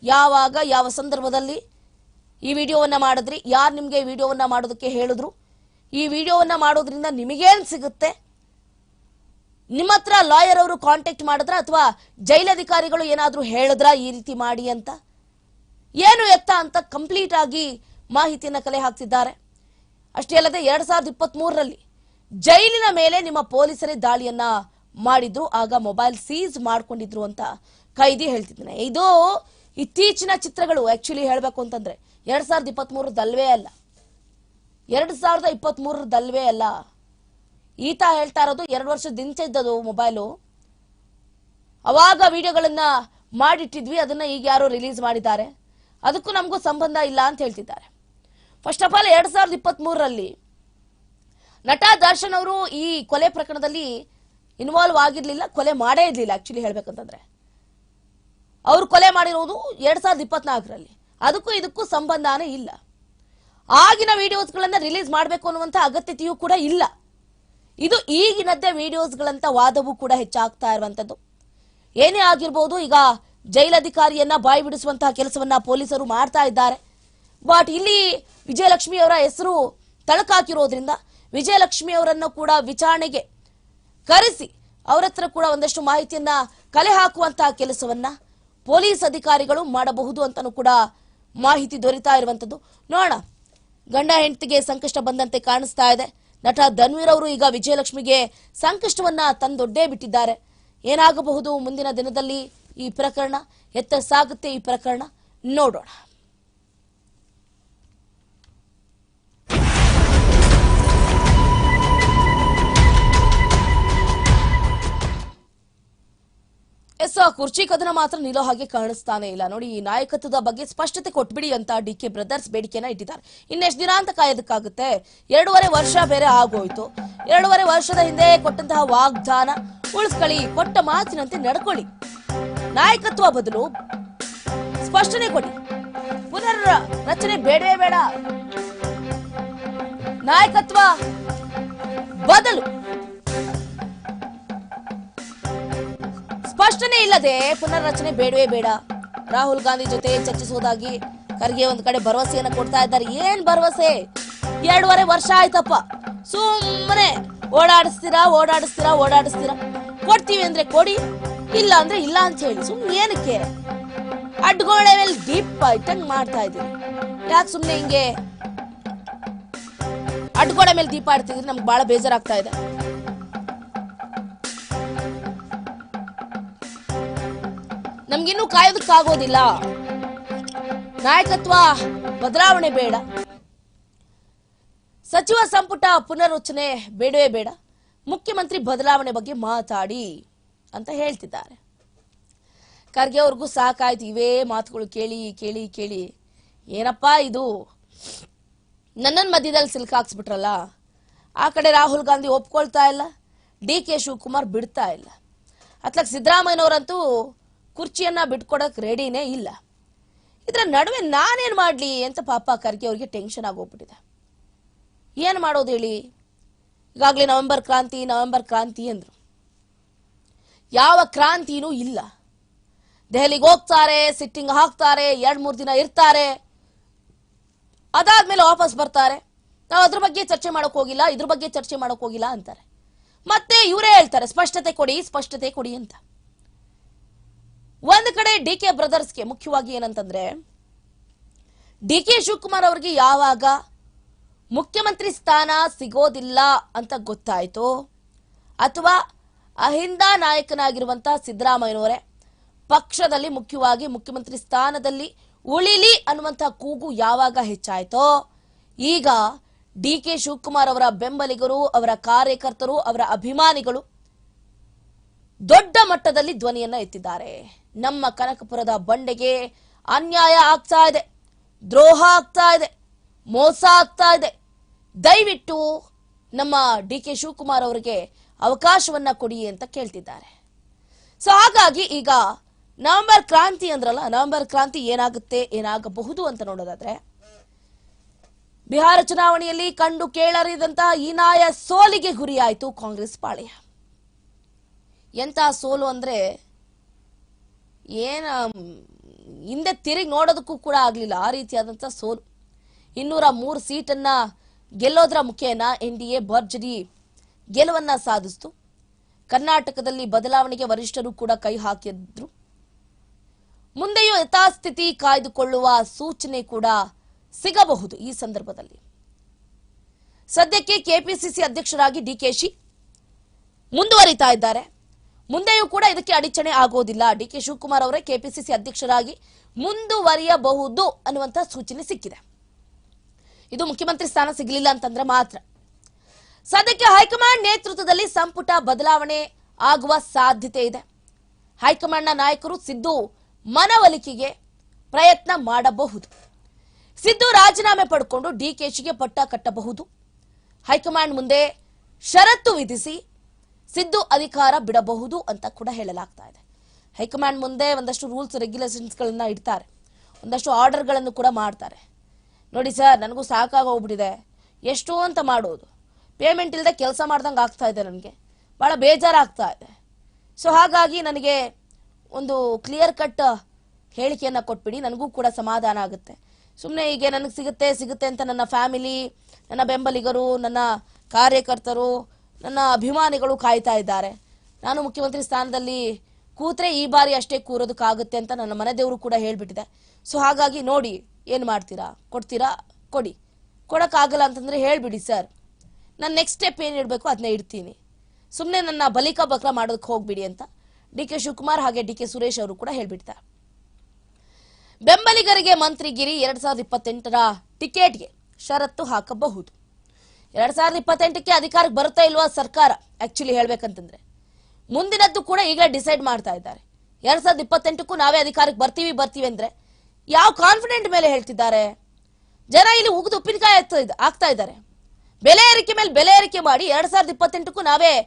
ಯಾವಾಗ, ಯಾವ ಸಂದರ್ಭದಲ್ಲಿ ಈ ವಿಡಿಯೋವನ್ನ ಮಾಡಿದ್ರಿ, ಯಾರು ನಿಮಗೆ ವಿಡಿಯೋವನ್ನ ಮಾಡೋದಕ್ಕೆ ಹೇಳಿದ್ರು? ಈ ವಿಡಿಯೋವನ್ನ ಮಾಡೋದ್ರಿಂದ ನಿಮಗೇನು ಸಿಗುತ್ತೆ? ನಿಮ್ಮ ಹತ್ರ ಲಾಯರ್ ಅವರು ಕಾಂಟ್ಯಾಕ್ಟ್ ಮಾಡಿದ್ರ ಅಥವಾ ಜೈಲಧಿಕಾರಿಗಳು ಏನಾದರೂ ಹೇಳಿದ್ರ ಈ ರೀತಿ ಮಾಡಿ ಅಂತ? ಏನು ಎತ್ತ ಅಂತ ಕಂಪ್ಲೀಟ್ ಆಗಿ ಮಾಹಿತಿಯನ್ನು ಕಲೆ ಹಾಕ್ತಿದ್ದಾರೆ. ಅಷ್ಟೇ ಅಲ್ಲದೆ ಎರಡ್ ಸಾವಿರದ ಇಪ್ಪತ್ತ್ ಜೈಲಿನ ಮೇಲೆ ನಿಮ್ಮ ಪೊಲೀಸರೇ ದಾಳಿಯನ್ನ ಮಾಡಿದ್ರು, ಆಗ ಮೊಬೈಲ್ ಸೀಸ್ ಮಾಡ್ಕೊಂಡಿದ್ರು ಅಂತ ಕೈದಿ ಹೇಳ್ತಿದ್ದಾನೆ. ಇದು ಇತ್ತೀಚಿನ ಚಿತ್ರಗಳು ಆಕ್ಚುಲಿ ಹೇಳಬೇಕು ಅಂತಂದ್ರೆ. ಎರಡ್ ಸಾವಿರದ ಇಪ್ಪತ್ತ್ ಮೂರದಲ್ವೇ ಅಲ್ಲ. ಎರಡ್ ಸಾವಿರದ ಇಪ್ಪತ್ತ್ ಮೂರದಲ್ವೇ ಅಲ್ಲ. ಈತ ಹೇಳ್ತಾ ಇರೋದು ಎರಡು ವರ್ಷದ ಹಿಂಚೆ ಇದ್ದದು ಮೊಬೈಲು. ಅವಾಗ ವಿಡಿಯೋಗಳನ್ನ ಮಾಡಿಟ್ಟಿದ್ವಿ, ಅದನ್ನ ಈಗ ಯಾರು ರಿಲೀಸ್ ಮಾಡಿದ್ದಾರೆ. ಅದಕ್ಕೂ ನಮಗೂ ಸಂಬಂಧ ಇಲ್ಲ ಅಂತ ಹೇಳ್ತಿದ್ದಾರೆ. ಫಸ್ಟ್ ಆಫ್ ಆಲ್ ಎರಡ್ ಸಾವಿರದ ಇಪ್ಪತ್ತ್ ಮೂರರಲ್ಲಿ ನಟ ದರ್ಶನ್ ಅವರು ಈ ಕೊಲೆ ಪ್ರಕರಣದಲ್ಲಿ ಇನ್ವಾಲ್ವ್ ಆಗಿರ್ಲಿಲ್ಲ, ಕೊಲೆ ಮಾಡೇ ಇರ್ಲಿಲ್ಲ ಆಕ್ಚುಲಿ ಹೇಳ್ಬೇಕಂತಂದ್ರೆ. ಅವರು ಕೊಲೆ ಮಾಡಿರೋದು ಎರಡ್ ಸಾವಿರದ ಇಪ್ಪತ್ನಾಲ್ಕರಲ್ಲಿ. ಅದಕ್ಕೂ ಇದಕ್ಕೂ ಸಂಬಂಧನೇ ಇಲ್ಲ. ಆಗಿನ ವಿಡಿಯೋಸ್ಗಳನ್ನ ರಿಲೀಸ್ ಮಾಡಬೇಕು ಅನ್ನುವಂಥ ಅಗತ್ಯತೆಯೂ ಕೂಡ ಇಲ್ಲ. ಇದು ಈಗಿನದ್ದೇ ವಿಡಿಯೋಸ್ಗಳಂತ ವಾದವೂ ಕೂಡ ಹೆಚ್ಚಾಗ್ತಾ ಇರುವಂತದ್ದು. ಏನೇ ಆಗಿರ್ಬೋದು ಈಗ ಜೈಲಧಿಕಾರಿಯನ್ನ ಬಾಯಿ ಬಿಡಿಸುವಂತಹ ಕೆಲಸವನ್ನ ಪೊಲೀಸರು ಮಾಡ್ತಾ ಇದ್ದಾರೆ. ಬಟ್ ಇಲ್ಲಿ ವಿಜಯಲಕ್ಷ್ಮಿ ಅವರ ಹೆಸರು ತಳಕಾಕಿರೋದ್ರಿಂದ ವಿಜಯಲಕ್ಷ್ಮಿ ಅವರನ್ನ ಕೂಡ ವಿಚಾರಣೆಗೆ ಕರೆಸಿ ಅವರ ಹತ್ರ ಕೂಡ ಒಂದಷ್ಟು ಮಾಹಿತಿಯನ್ನ ಕಲೆ ಹಾಕುವಂತಹ ಕೆಲಸವನ್ನ ಪೊಲೀಸ್ ಅಧಿಕಾರಿಗಳು ಮಾಡಬಹುದು ಅಂತಲೂ ಕೂಡ ಮಾಹಿತಿ ದೊರೀತಾ ಇರುವಂತದ್ದು. ನೋಡೋಣ. ಗಂಡ ಹೆಂಡತಿಗೆ ಸಂಕಷ್ಟ ಬಂದಂತೆ ಕಾಣಿಸ್ತಾ ಇದೆ. ನಟ ಧನ್ವೀರ್ ಅವರು ಈಗ ವಿಜಯಲಕ್ಷ್ಮಿಗೆ ಸಂಕಷ್ಟವನ್ನ ತಂದೊಡ್ಡೇ ಬಿಟ್ಟಿದ್ದಾರೆ. ಏನಾಗಬಹುದು ಮುಂದಿನ ದಿನದಲ್ಲಿ ಈ ಪ್ರಕರಣ? ಎತ್ತ ಸಾಗುತ್ತೆ ಈ ಪ್ರಕರಣ? ನೋಡೋಣ. ಎಸ್ ಕುರ್ಚಿ ಕದನ ಮಾತ್ರ ನಿಲ್ಲೋ ಹಾಗೆ ಕಾಣಿಸ್ತಾನೆ ಇಲ್ಲ. ನೋಡಿ, ಈ ನಾಯಕತ್ವದ ಬಗ್ಗೆ ಸ್ಪಷ್ಟತೆ ಕೊಟ್ಬಿಡಿ ಅಂತ ಡಿ ಕೆ ಬ್ರದರ್ಸ್ ಬೇಡಿಕೆನ ಇಟ್ಟಿದ್ದಾರೆ. ಇನ್ನೆಷ್ಟು ದಿನ ಅಂತ ಕಾಯೋದಕ್ಕಾಗುತ್ತೆ? ಎರಡೂವರೆ ವರ್ಷ ಬೇರೆ ಆಗೋಯ್ತು. ಎರಡೂವರೆ ವರ್ಷದ ಹಿಂದೆ ಕೊಟ್ಟಂತಹ ವಾಗ್ದಾನ ಉಳಿಸ್ಕೊಳ್ಳಿ, ಕೊಟ್ಟ ಮಾತಿನಂತೆ ನಡ್ಕೊಳ್ಳಿ. ನಾಯಕತ್ವ ಬದಲು ಸ್ಪಷ್ಟನೆ ಕೊಡಿ. ಪುನರ್ ರಚನೆ ಬೇಡವೇ ಬೇಡ. ನಾಯಕತ್ವ ಬದಲು. ಸ್ಪಷ್ಟನೆ ಇಲ್ಲದೆ ಪುನರ್ರಚನೆ ಬೇಡವೇ ಬೇಡ. ರಾಹುಲ್ ಗಾಂಧಿ ಜೊತೆ ಚರ್ಚಿಸುವುದಾಗಿ ಖರ್ಗೆ ಒಂದು ಕಡೆ ಭರವಸೆಯನ್ನು ಕೊಡ್ತಾ ಇದ್ದಾರೆ. ಏನ್ ಭರವಸೆ? ಎರಡೂವರೆ ವರ್ಷ ಆಯ್ತಪ್ಪ. ಸುಮ್ಮನೆ ಓಡಾಡಿಸ್ತೀರಾ ಓಡಾಡಿಸ್ತೀರಾ ಓಡಾಡಿಸ್ತೀರಾ. ಕೊಡ್ತೀವಿ ಅಂದ್ರೆ ಕೊಡಿ, ಇಲ್ಲ ಅಂದ್ರೆ ಇಲ್ಲ ಅಂತ ಹೇಳಿ ಸುಮ್ಮನೆ ಏನಕ್ಕೆ? ಅಡ್ಗೋಳೆ ಮೇಲೆ ದೀಪ ಇಟ್ಟಂಗ್ ಮಾಡ್ತಾ ಇದ್ದೀರಿ. ಯಾಕೆ ಸುಮ್ಮನೆ ಹಿಂಗೆ ಅಡ್ಗೋಳೆ ಮೇಲೆ ದೀಪ ಆಡ್ತಿದ್ರೆ ನಮ್ಗೆ ಬಹಳ ಬೇಜಾರಾಗ್ತಾ ಇದೆ. ನಮ್ಗಿನ್ನೂ ಕಾಯೋದಕ್ಕಾಗೋದಿಲ್ಲ. ನಾಯಕತ್ವ ಬದಲಾವಣೆ ಬೇಡ. ಸಚಿವ ಸಂಪುಟ ಪುನರ್ರಚನೆ ಬೇಡವೇ ಬೇಡ. ಮುಖ್ಯಮಂತ್ರಿ ಬದಲಾವಣೆ ಬಗ್ಗೆ ಮಾತಾಡಿ ಅಂತ ಹೇಳ್ತಿದ್ದಾರೆ. ಖರ್ಗೆ ಅವ್ರಿಗೂ ಸಾಕಾಯ್ತು, ಇವೇ ಮಾತುಗಳು ಕೇಳಿ ಕೇಳಿ ಕೇಳಿ. ಏನಪ್ಪಾ ಇದು? ನನ್ನನ್ನು ಮಧ್ಯದಲ್ಲಿ ಸಿಲ್ಕ್ ಹಾಕ್ಸ್ಬಿಟ್ರಲ್ಲ. ಆ ಕಡೆ ರಾಹುಲ್ ಗಾಂಧಿ ಒಪ್ಕೊಳ್ತಾ ಇಲ್ಲ. ಡಿ ಕೆ ಶಿವಕುಮಾರ್ ಬಿಡ್ತಾ ಇಲ್ಲ. ಅತ್ಲಾಗ ಸಿದ್ದರಾಮಯ್ಯನವರಂತೂ ಕುರ್ಚಿಯನ್ನ ಬಿಟ್ಕೊಡಕ್ ರೆಡಿನೇ ಇಲ್ಲ. ಇದರ ನಡುವೆ ನಾನೇನ್ ಮಾಡ್ಲಿ ಅಂತ ಪಾಪ ಕರ್ಗೆ ಅವ್ರಿಗೆ ಟೆನ್ಷನ್ ಆಗೋಗ್ಬಿಟ್ಟಿದೆ ಏನು ಮಾಡೋದು ಹೇಳಿ? ಈಗಾಗಲೇ ನವೆಂಬರ್ ಕ್ರಾಂತಿ ನವೆಂಬರ್ ಕ್ರಾಂತಿ ಅಂದ್ರು. ಯಾವ ಕ್ರಾಂತಿನೂ ಇಲ್ಲ. ದೆಹಲಿಗೆ ಹೋಗ್ತಾರೆ, ಸಿಟ್ಟಿಂಗ್ ಹಾಕ್ತಾರೆ, ಎರಡ್ ಮೂರು ದಿನ ಇರ್ತಾರೆ. ಅದಾದ್ಮೇಲೆ ವಾಪಸ್ ಬರ್ತಾರೆ. ನಾವು ಅದ್ರ ಬಗ್ಗೆ ಚರ್ಚೆ ಮಾಡಕ್ ಹೋಗಿಲ್ಲ, ಇದ್ರ ಬಗ್ಗೆ ಚರ್ಚೆ ಮಾಡಕ್ ಹೋಗಿಲ್ಲ ಅಂತಾರೆ. ಮತ್ತೆ ಇವರೇ ಹೇಳ್ತಾರೆ, ಸ್ಪಷ್ಟತೆ ಕೊಡಿ ಸ್ಪಷ್ಟತೆ ಕೊಡಿ ಅಂತ. ಒಂದ್ ಕಡೆ ಡಿ ಕೆ ಬ್ರದರ್ಸ್ಗೆ ಮುಖ್ಯವಾಗಿ ಏನಂತಂದ್ರೆ, ಡಿ ಕೆ ಶಿವಕುಮಾರ್ ಅವರಿಗೆ ಯಾವಾಗ ಮುಖ್ಯಮಂತ್ರಿ ಸ್ಥಾನ ಸಿಗೋದಿಲ್ಲ ಅಂತ ಗೊತ್ತಾಯ್ತು, ಅಥವಾ ಅಹಿಂದ ನಾಯಕನಾಗಿರುವಂತಹ ಸಿದ್ದರಾಮಯ್ಯನವರೇ ಪಕ್ಷದಲ್ಲಿ ಮುಖ್ಯವಾಗಿ ಮುಖ್ಯಮಂತ್ರಿ ಸ್ಥಾನದಲ್ಲಿ ಉಳಿಲಿ ಅನ್ನುವಂಥ ಕೂಗು ಯಾವಾಗ ಹೆಚ್ಚಾಯ್ತೋ, ಈಗ ಡಿ ಕೆ ಶಿವಕುಮಾರ್ ಅವರ ಬೆಂಬಲಿಗರು, ಅವರ ಕಾರ್ಯಕರ್ತರು, ಅವರ ಅಭಿಮಾನಿಗಳು ದೊಡ್ಡ ಮಟ್ಟದಲ್ಲಿ ಧ್ವನಿಯನ್ನ ಎತ್ತಿದ್ದಾರೆ. ನಮ್ಮ ಕನಕಪುರದ ಬಂಡೆಗೆ ಅನ್ಯಾಯ ಆಗ್ತಾ ಇದೆ, ದ್ರೋಹ ಆಗ್ತಾ ಇದೆ, ಮೋಸ ಆಗ್ತಾ ಇದೆ. ದಯವಿಟ್ಟು ನಮ್ಮ ಡಿ ಕೆ ಶಿವಕುಮಾರ್ ಅವರಿಗೆ ಅವಕಾಶವನ್ನ ಕೊಡಿ ಅಂತ ಕೇಳ್ತಿದ್ದಾರೆ. ಸೊ ಹಾಗಾಗಿ ಈಗ ನವೆಂಬರ್ ಕ್ರಾಂತಿ ಅಂದ್ರಲ್ಲ, ನವೆಂಬರ್ ಕ್ರಾಂತಿ ಏನಾಗುತ್ತೆ, ಏನಾಗಬಹುದು ಅಂತ ನೋಡೋದಾದ್ರೆ, ಬಿಹಾರ ಚುನಾವಣೆಯಲ್ಲಿ ಕಂಡು ಕೇಳರಿದಂತಹ ಹೀನಾಯ ಸೋಲಿಗೆ ಗುರಿಯಾಯಿತು ಕಾಂಗ್ರೆಸ್ ಪಾಳೆಯ. ಎಂತ ಸೋಲು ಅಂದ್ರೆ ಏನ ಹಿಂದೆ ತಿರುಗಿ ನೋಡೋದಕ್ಕೂ ಕೂಡ ಆಗ್ಲಿಲ್ಲ. ಆ ರೀತಿಯಾದಂಥ ಸೋಲು. ಇನ್ನೂರ ಮೂರು ಸೀಟನ್ನ ಗೆಲ್ಲೋದ್ರ ಮುಖೇನ ಎನ್ ಡಿ ಎ ಭರ್ಜರಿ ಗೆಲುವನ್ನ ಸಾಧಿಸ್ತು. ಕರ್ನಾಟಕದಲ್ಲಿ ಬದಲಾವಣೆಗೆ ವರಿಷ್ಠರು ಕೂಡ ಕೈ ಹಾಕಿದ್ರು. ಮುಂದೆಯೂ ಯಥಾಸ್ಥಿತಿ ಕಾಯ್ದುಕೊಳ್ಳುವ ಸೂಚನೆ ಕೂಡ ಸಿಗಬಹುದು ಈ ಸಂದರ್ಭದಲ್ಲಿ. ಸದ್ಯಕ್ಕೆ ಕೆಪಿಸಿಸಿ ಅಧ್ಯಕ್ಷರಾಗಿ ಡಿಕೆಶಿ ಮುಂದುವರಿತಾ ಇದ್ದಾರೆ. ಮುಂದೆಯೂ ಕೂಡ ಇದಕ್ಕೆ ಅಡಚಣೆ ಆಗೋದಿಲ್ಲ. ಡಿ ಕೆ ಶಿವಕುಮಾರ್ ಅವರೇ ಕೆಪಿಸಿಸಿ ಅಧ್ಯಕ್ಷರಾಗಿ ಮುಂದುವರಿಯಬಹುದು ಅನ್ನುವಂತ ಸೂಚನೆ ಸಿಕ್ಕಿದೆ. ಇದು ಮುಖ್ಯಮಂತ್ರಿ ಸ್ಥಾನ ಸಿಗಲಿಲ್ಲ ಅಂತಂದ್ರೆ ಮಾತ್ರ. ಸದ್ಯಕ್ಕೆ ಹೈಕಮಾಂಡ್ ನೇತೃತ್ವದಲ್ಲಿ ಸಂಪುಟ ಬದಲಾವಣೆ ಆಗುವ ಸಾಧ್ಯತೆ ಇದೆ. ಹೈಕಮಾಂಡ್ನ ನಾಯಕರು ಸಿದ್ದು ಮನವೊಲಿಕೆಗೆ ಪ್ರಯತ್ನ ಮಾಡಬಹುದು. ಸಿದ್ದು ರಾಜೀನಾಮೆ ಪಡ್ಕೊಂಡು ಡಿಕೆಶಿಗೆ ಪಟ್ಟ ಕಟ್ಟಬಹುದು. ಹೈಕಮಾಂಡ್ ಮುಂದೆ ಷರತ್ತು ವಿಧಿಸಿ ಸಿದ್ದು ಅಧಿಕಾರ ಬಿಡಬಹುದು ಅಂತ ಕೂಡ ಹೇಳಲಾಗ್ತಾ ಇದೆ. ಹೈಕಮಾಂಡ್ ಮುಂದೆ ಒಂದಷ್ಟು ರೂಲ್ಸ್, ರೆಗ್ಯುಲೇಷನ್ಸ್ಗಳನ್ನ ಇಡ್ತಾರೆ. ಒಂದಷ್ಟು ಆರ್ಡರ್ಗಳನ್ನು ಕೂಡ ಮಾಡ್ತಾರೆ. ನೋಡಿ ಸರ್, ನನಗೂ ಸಾಕಾಗೋಗ್ಬಿಟ್ಟಿದೆ ಎಷ್ಟು ಅಂತ ಮಾಡೋದು. ಪೇಮೆಂಟ್ ಇಲ್ಲದೆ ಕೆಲಸ ಮಾಡ್ದಂಗೆ ಆಗ್ತಾ ಇದೆ ನನಗೆ. ಭಾಳ ಬೇಜಾರಾಗ್ತಾ ಇದೆ. ಸೊ ಹಾಗಾಗಿ ನನಗೆ ಒಂದು ಕ್ಲಿಯರ್ ಕಟ್ ಹೇಳಿಕೆಯನ್ನು ಕೊಟ್ಬಿಡಿ. ನನಗೂ ಕೂಡ ಸಮಾಧಾನ ಆಗುತ್ತೆ. ಸುಮ್ಮನೆ ಹೀಗೆ ನನಗೆ ಸಿಗುತ್ತೆ ಸಿಗುತ್ತೆ ಅಂತ ನನ್ನ ಫ್ಯಾಮಿಲಿ ನನ್ನ ಬೆಂಬಲಿಗರು, ನನ್ನ ಕಾರ್ಯಕರ್ತರು ನನ್ನ ಅಭಿಮಾನಿಗಳು ಕಾಯ್ತಾ ಇದ್ದಾರೆ. ನಾನು ಮುಖ್ಯಮಂತ್ರಿ ಸ್ಥಾನದಲ್ಲಿ ಕೂತ್ರೆ ಈ ಬಾರಿ ಅಷ್ಟೇ ಕೂರೋದಕ್ಕಾಗುತ್ತೆ ಅಂತ ನನ್ನ ಮನೆ ದೇವರು ಕೂಡ ಹೇಳಿಬಿಟ್ಟಿದೆ. ಸೊ ಹಾಗಾಗಿ ನೋಡಿ ಏನು ಮಾಡ್ತೀರಾ? ಕೊಡ್ತೀರಾ? ಕೊಡಿ. ಕೊಡೋಕ್ಕಾಗಲ್ಲ ಅಂತಂದರೆ ಹೇಳಿಬಿಡಿ ಸರ್. ನಾನು ನೆಕ್ಸ್ಟ್ ಸ್ಟೆಪ್ ಏನು ಇಡಬೇಕು ಅದನ್ನ ಇಡ್ತೀನಿ. ಸುಮ್ಮನೆ ನನ್ನ ಬಲಿಕ ಬಕ್ರ ಮಾಡೋದಕ್ಕೆ ಹೋಗ್ಬಿಡಿ ಅಂತ ಡಿ ಕೆ ಶಿವಕುಮಾರ್ ಹಾಗೆ ಡಿ ಕೆ ಸುರೇಶ್ ಅವರು ಕೂಡ ಹೇಳಿಬಿಡ್ತಾರೆ ಬೆಂಬಲಿಗರಿಗೆ ಮಂತ್ರಿಗಿರಿ ಎರಡ್ ಸಾವಿರದ ಇಪ್ಪತ್ತೆಂಟರ ಟಿಕೆಟ್ಗೆ ಷರತ್ತು ಹಾಕಬಹುದು. ಎರಡ್ ಸಾವಿರದ ಇಪ್ಪತ್ತೆಂಟಕ್ಕೆ ಅಧಿಕಾರಕ್ಕೆ ಬರುತ್ತಾ ಇಲ್ವಾ ಸರ್ಕಾರ ಆಕ್ಚುಲಿ ಹೇಳ್ಬೇಕಂತಂದ್ರೆ. ಮುಂದಿನದ್ದು ಕೂಡ ಈಗಲೇ ಡಿಸೈಡ್ ಮಾಡ್ತಾ ಇದ್ದಾರೆ. ಎರಡ್ ಸಾವಿರದ ಇಪ್ಪತ್ತೆಂಟಕ್ಕೂ ನಾವೇ ಅಧಿಕಾರಕ್ಕೆ ಬರ್ತೀವಿ ಬರ್ತೀವಿ ಅಂದ್ರೆ ಯಾವ ಕಾನ್ಫಿಡೆಂಟ್ ಮೇಲೆ ಹೇಳ್ತಿದ್ದಾರೆ? ಜನ ಇಲ್ಲಿ ಉಗಿದು ಉಪ್ಪಿನಕಾಯಿ ಆಗ್ತಾ ಇದ್ದ- ಆಗ್ತಾ ಇದ್ದಾರೆ. ಬೆಲೆ ಏರಿಕೆ ಮೇಲೆ ಬೆಲೆ ಏರಿಕೆ ಮಾಡಿ ಎರಡ್ ಸಾವಿರದ ಇಪ್ಪತ್ತೆಂಟಕ್ಕೂ ನಾವೇ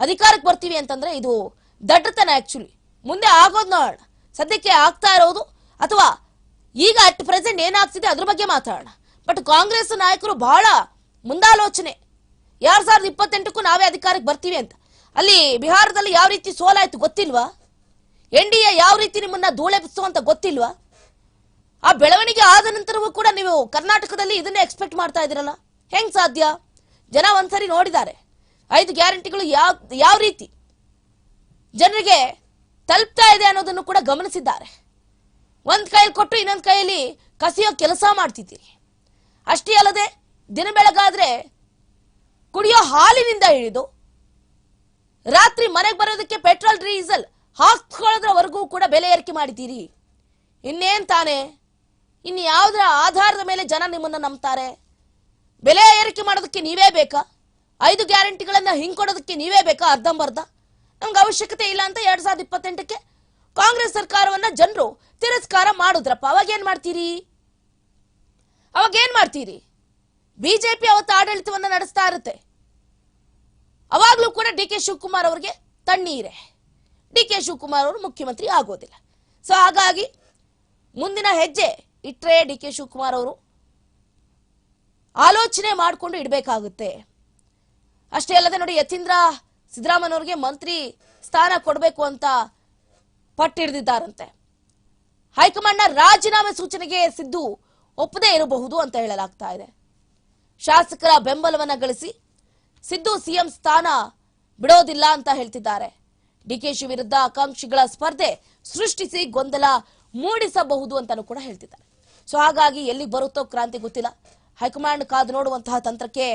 ಅಧಿಕಾರಕ್ಕೆ ಬರ್ತೀವಿ ಅಂತಂದ್ರೆ ಇದು ದಡ್ಡತನ ಆಕ್ಚುಲಿ ಮುಂದೆ ಆಗೋದು ನೋಡೋಣ. ಸದ್ಯಕ್ಕೆ ಆಗ್ತಾ ಇರೋದು ಅಥವಾ ಈಗ ಅಟ್ ಪ್ರೆಸೆಂಟ್ ಏನಾಗ್ತಿದೆ ಅದ್ರ ಬಗ್ಗೆ ಮಾತಾಡೋಣ. ಬಟ್ ಕಾಂಗ್ರೆಸ್ ನಾಯಕರು ಬಹಳ ಮುಂದಾಲೋಚನೆ. ಎರಡ್ ಸಾವಿರದ ಇಪ್ಪತ್ತೆಂಟಕ್ಕೂ ನಾವೇ ಅಧಿಕಾರಕ್ಕೆ ಬರ್ತೀವಿ ಅಂತ. ಅಲ್ಲಿ ಬಿಹಾರದಲ್ಲಿ ಯಾವ ರೀತಿ ಸೋಲಾಯ್ತು ಗೊತ್ತಿಲ್ವಾ? ಎನ್ ಡಿ ಎ ಯಾವ ರೀತಿ ನಿಮ್ಮನ್ನ ಧೂಳೆಬ್ಬಿಸು ಅಂತ ಗೊತ್ತಿಲ್ವಾ? ಆ ಬೆಳವಣಿಗೆ ಆದ ನಂತರವೂ ಕೂಡ ನೀವು ಕರ್ನಾಟಕದಲ್ಲಿ ಇದನ್ನೇ ಎಕ್ಸ್ಪೆಕ್ಟ್ ಮಾಡ್ತಾ ಇದ್ದೀರಲ್ಲ? ಹೆಂಗ್ ಸಾಧ್ಯ? ಜನ ಒಂದ್ಸರಿ ನೋಡಿದ್ದಾರೆ. ಐದು ಗ್ಯಾರಂಟಿಗಳು ಯಾವ ಯಾವ ರೀತಿ? ಜನರಿಗೆ ತಲುಪ್ತಾ ಇದೆ ಅನ್ನೋದನ್ನು ಕೂಡ ಗಮನಿಸಿದ್ದಾರೆ. ಒಂದು ಕೈಯಲ್ಲಿ ಕೊಟ್ಟು ಇನ್ನೊಂದು ಕೈಯಲ್ಲಿ ಕಸಿಯೋ ಕೆಲಸ ಮಾಡ್ತಿದ್ದೀರಿ. ಅಷ್ಟೇ ಅಲ್ಲದೆ ದಿನ ಬೆಳಗಾದ್ರೆ ಕುಡಿಯೋ ಹಾಲಿನಿಂದ ಹಿಡಿದು ರಾತ್ರಿ ಮನೆಗೆ ಬರೋದಕ್ಕೆ ಪೆಟ್ರೋಲ್, ಡೀಸೆಲ್ ಹಾಕ್ಕೊಳ್ಳೋದ್ರವರೆಗೂ ಕೂಡ ಬೆಲೆ ಏರಿಕೆ ಮಾಡಿದ್ದೀರಿ. ಇನ್ನೇನ್ ತಾನೆ? ಇನ್ನು ಯಾವುದರ ಆಧಾರದ ಮೇಲೆ ಜನ ನಿಮ್ಮನ್ನ ನಂಬ್ತಾರೆ? ಬೆಲೆ ಏರಿಕೆ ಮಾಡೋದಕ್ಕೆ ನೀವೇ ಬೇಕಾ? ಐದು ಗ್ಯಾರಂಟಿಗಳನ್ನ ಹಿಂಕೊಡೋದಕ್ಕೆ ನೀವೇ ಬೇಕಾ ಅರ್ಧಂಬರ್ಧ? ನಮ್ಗೆ ಅವಶ್ಯಕತೆ ಇಲ್ಲ ಅಂತ ಎರಡ್ ಸಾವಿರದ ಇಪ್ಪತ್ತೆಂಟಕ್ಕೆ ಕಾಂಗ್ರೆಸ್ ಸರ್ಕಾರವನ್ನ ಜನರು ತಿರಸ್ಕಾರ ಮಾಡಿದ್ರಪ್ಪ. ಅವಾಗ ಏನ್ ಮಾಡ್ತೀರಿ? ಅವಾಗ ಏನ್ ಮಾಡ್ತೀರಿ? ಬಿಜೆಪಿ ಅವತ್ತು ಆಡಳಿತವನ್ನು ನಡೆಸ್ತಾ ಇರುತ್ತೆ. ಅವಾಗಲೂ ಕೂಡ ಡಿ ಕೆ ಶಿವಕುಮಾರ್ ಅವರಿಗೆ ತಣ್ಣೀರೆ. ಡಿ ಕೆ ಶಿವಕುಮಾರ್ ಅವರು ಮುಖ್ಯಮಂತ್ರಿ ಆಗೋದಿಲ್ಲ. ಸೊ ಹಾಗಾಗಿ ಮುಂದಿನ ಹೆಜ್ಜೆ ಇಟ್ಟರೆ ಡಿ ಕೆ ಶಿವಕುಮಾರ್ ಅವರು ಆಲೋಚನೆ ಮಾಡಿಕೊಂಡು ಇಡಬೇಕಾಗುತ್ತೆ. ಅಷ್ಟೇ ಅಲ್ಲದೆ ನೋಡಿ, ಯತೀಂದ್ರ ಸಿದ್ದರಾಮಯ್ಯನವ್ರಿಗೆ ಮಂತ್ರಿ ಸ್ಥಾನ ಕೊಡಬೇಕು ಅಂತ ಪಟ್ಟಿಡ್ದಿದ್ದಾರಂತೆ. ಹೈಕಮಾಂಡ್ನ ರಾಜೀನಾಮೆ ಸೂಚನೆಗೆ ಸಿದ್ದು ಒಪ್ಪದೇ ಇರಬಹುದು ಅಂತ ಹೇಳಲಾಗ್ತಾ ಇದೆ. ಶಾಸಕರ ಬೆಂಬಲವನ್ನ ಗಳಿಸಿ ಸಿದ್ದು ಸಿಎಂ ಸ್ಥಾನ ಬಿಡೋದಿಲ್ಲ ಅಂತ ಹೇಳ್ತಿದ್ದಾರೆ. ಡಿಕೆಶಿ ವಿರುದ್ಧ ಆಕಾಂಕ್ಷಿಗಳ ಸ್ಪರ್ಧೆ ಸೃಷ್ಟಿಸಿ ಗೊಂದಲ ಮೂಡಿಸಬಹುದು ಅಂತಾನೂ ಕೂಡ ಹೇಳ್ತಿದ್ದಾರೆ. ಸೊ ಹಾಗಾಗಿ ಎಲ್ಲಿ ಬರುತ್ತೋ ಕ್ರಾಂತಿ ಗೊತ್ತಿಲ್ಲ. ಹೈಕಮಾಂಡ್ ಕಾದು ನೋಡುವಂತಹ ತಂತ್ರಕ್ಕೆ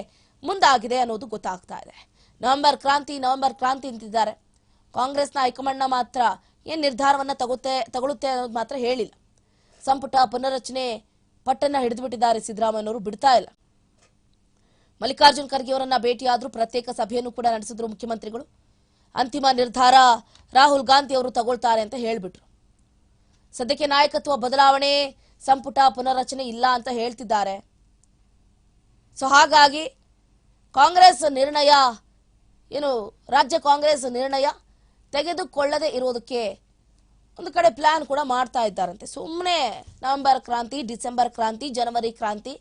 ಮುಂದಾಗಿದೆ ಅನ್ನೋದು ಗೊತ್ತಾಗ್ತಾ ಇದೆ. ನವೆಂಬರ್ ಕ್ರಾಂತಿ ನವೆಂಬರ್ ಕ್ರಾಂತಿ ಅಂತಿದ್ದಾರೆ. ಕಾಂಗ್ರೆಸ್ನ ಹೈಕಮಾಂಡ್ನ ಮಾತ್ರ ಏನು ನಿರ್ಧಾರವನ್ನ ತಗುತ್ತೆ ತಗೊಳುತ್ತೆ ಅನ್ನೋದು ಮಾತ್ರ ಹೇಳಿಲ್ಲ. ಸಂಪುಟ ಪುನರ್ರಚನೆ ಪಟ್ಟನ್ನ ಹಿಡಿದುಬಿಟ್ಟಿದ್ದಾರೆ ಸಿದ್ದರಾಮಯ್ಯನವರು, ಬಿಡ್ತಾ ಇಲ್ಲ. ಮಲ್ಲಿಕಾರ್ಜುನ್ ಖರ್ಗೆ ಅವರನ್ನ ಭೇಟಿಯಾದರೂ ಪ್ರತ್ಯೇಕ ಸಭೆಯನ್ನು ಕೂಡ ನಡೆಸಿದ್ರು ಮುಖ್ಯಮಂತ್ರಿಗಳು. ಅಂತಿಮ ನಿರ್ಧಾರ ರಾಹುಲ್ ಗಾಂಧಿ ಅವರು ತಗೊಳ್ತಾರೆ ಅಂತ ಹೇಳಿಬಿಟ್ರು. ಸದ್ಯಕ್ಕೆ ನಾಯಕತ್ವ ಬದಲಾವಣೆ ಸಂಪುಟ ಪುನರ್ರಚನೆ ಇಲ್ಲ ಅಂತ ಹೇಳ್ತಿದ್ದಾರೆ. ಸೊ ಹಾಗಾಗಿ ಕಾಂಗ್ರೆಸ್ ನಿರ್ಣಯ ಏನು ರಾಜ್ಯ ಕಾಂಗ್ರೆಸ್ ನಿರ್ಣಯ ತೆಗೆದುಕೊಳ್ಳದೆ ಇರೋದಕ್ಕೆ ಒಂದು ಕಡೆ ಪ್ಲಾನ್ ಕೂಡ ಮಾಡ್ತಾ ಇದ್ದಾರಂತೆ. ಸುಮ್ಮನೆ ನವೆಂಬರ್ ಕ್ರಾಂತಿ, ಡಿಸೆಂಬರ್ ಕ್ರಾಂತಿ, ಜನವರಿ ಕ್ರಾಂತಿ,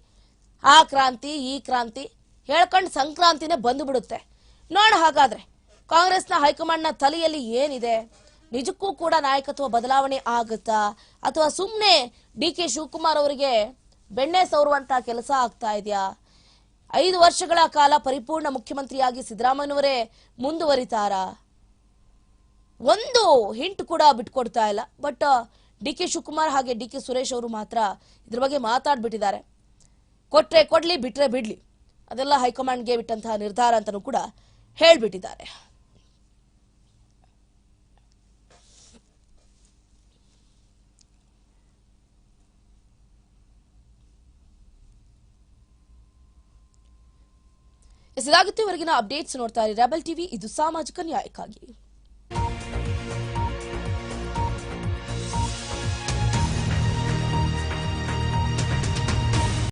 ಆ ಕ್ರಾಂತಿ, ಈ ಕ್ರಾಂತಿ ಹೇಳ್ಕೊಂಡು ಸಂಕ್ರಾಂತಿನೇ ಬಂದುಬಿಡುತ್ತೆ. ನೋಡ ಹಾಗಾದ್ರೆ, ಕಾಂಗ್ರೆಸ್ನ ಹೈಕಮಾಂಡ್ನ ತಲೆಯಲ್ಲಿ ಏನಿದೆ? ನಿಜಕ್ಕೂ ಕೂಡ ನಾಯಕತ್ವ ಬದಲಾವಣೆ ಆಗುತ್ತಾ? ಅಥವಾ ಸುಮ್ಮನೆ ಡಿ ಕೆ ಶಿವಕುಮಾರ್ ಅವರಿಗೆ ಬೆಣ್ಣೆ ಸೌರುವಂತ ಕೆಲಸ ಆಗ್ತಾ ಇದೆಯಾ? ಐದು ವರ್ಷಗಳ ಕಾಲ ಪರಿಪೂರ್ಣ ಮುಖ್ಯಮಂತ್ರಿಯಾಗಿ ಸಿದ್ದರಾಮಯ್ಯನವರೇ ಮುಂದುವರಿತಾರಾ? ಒಂದು ಹಿಂಟ್ ಕೂಡ ಬಿಟ್ಕೊಡ್ತಾ ಇಲ್ಲ. ಬಟ್, ಡಿ ಕೆ ಶಿವಕುಮಾರ್ ಹಾಗೆ ಡಿ ಕೆ ಸುರೇಶ್ ಅವರು ಮಾತ್ರ ಇದ್ರ ಬಗ್ಗೆ ಮಾತಾಡ್ಬಿಟ್ಟಿದ್ದಾರೆ. ಕೊಟ್ರೆ ಕೊಡ್ಲಿ, ಬಿಟ್ರೆ ಬಿಡ್ಲಿ. ಅದೆಲ್ಲ ಹೈಕಮಾಂಡ್ಗೆ ಬಿಟ್ಟಂತಹ ನಿರ್ಧಾರ ಅಂತಲೂ ಕೂಡ ಹೇಳ್ಬಿಟ್ಟಿದ್ದಾರೆ. ಇದಾಗುತ್ತೆ ಇವರೆಗಿನ ಅಪ್ಡೇಟ್ಸ್ ನೋಡ್ತಾ ಇರಿ. ರೆಬಲ್ ಟಿವಿ, ಇದು ಸಾಮಾಜಿಕ ನ್ಯಾಯಕ್ಕಾಗಿ.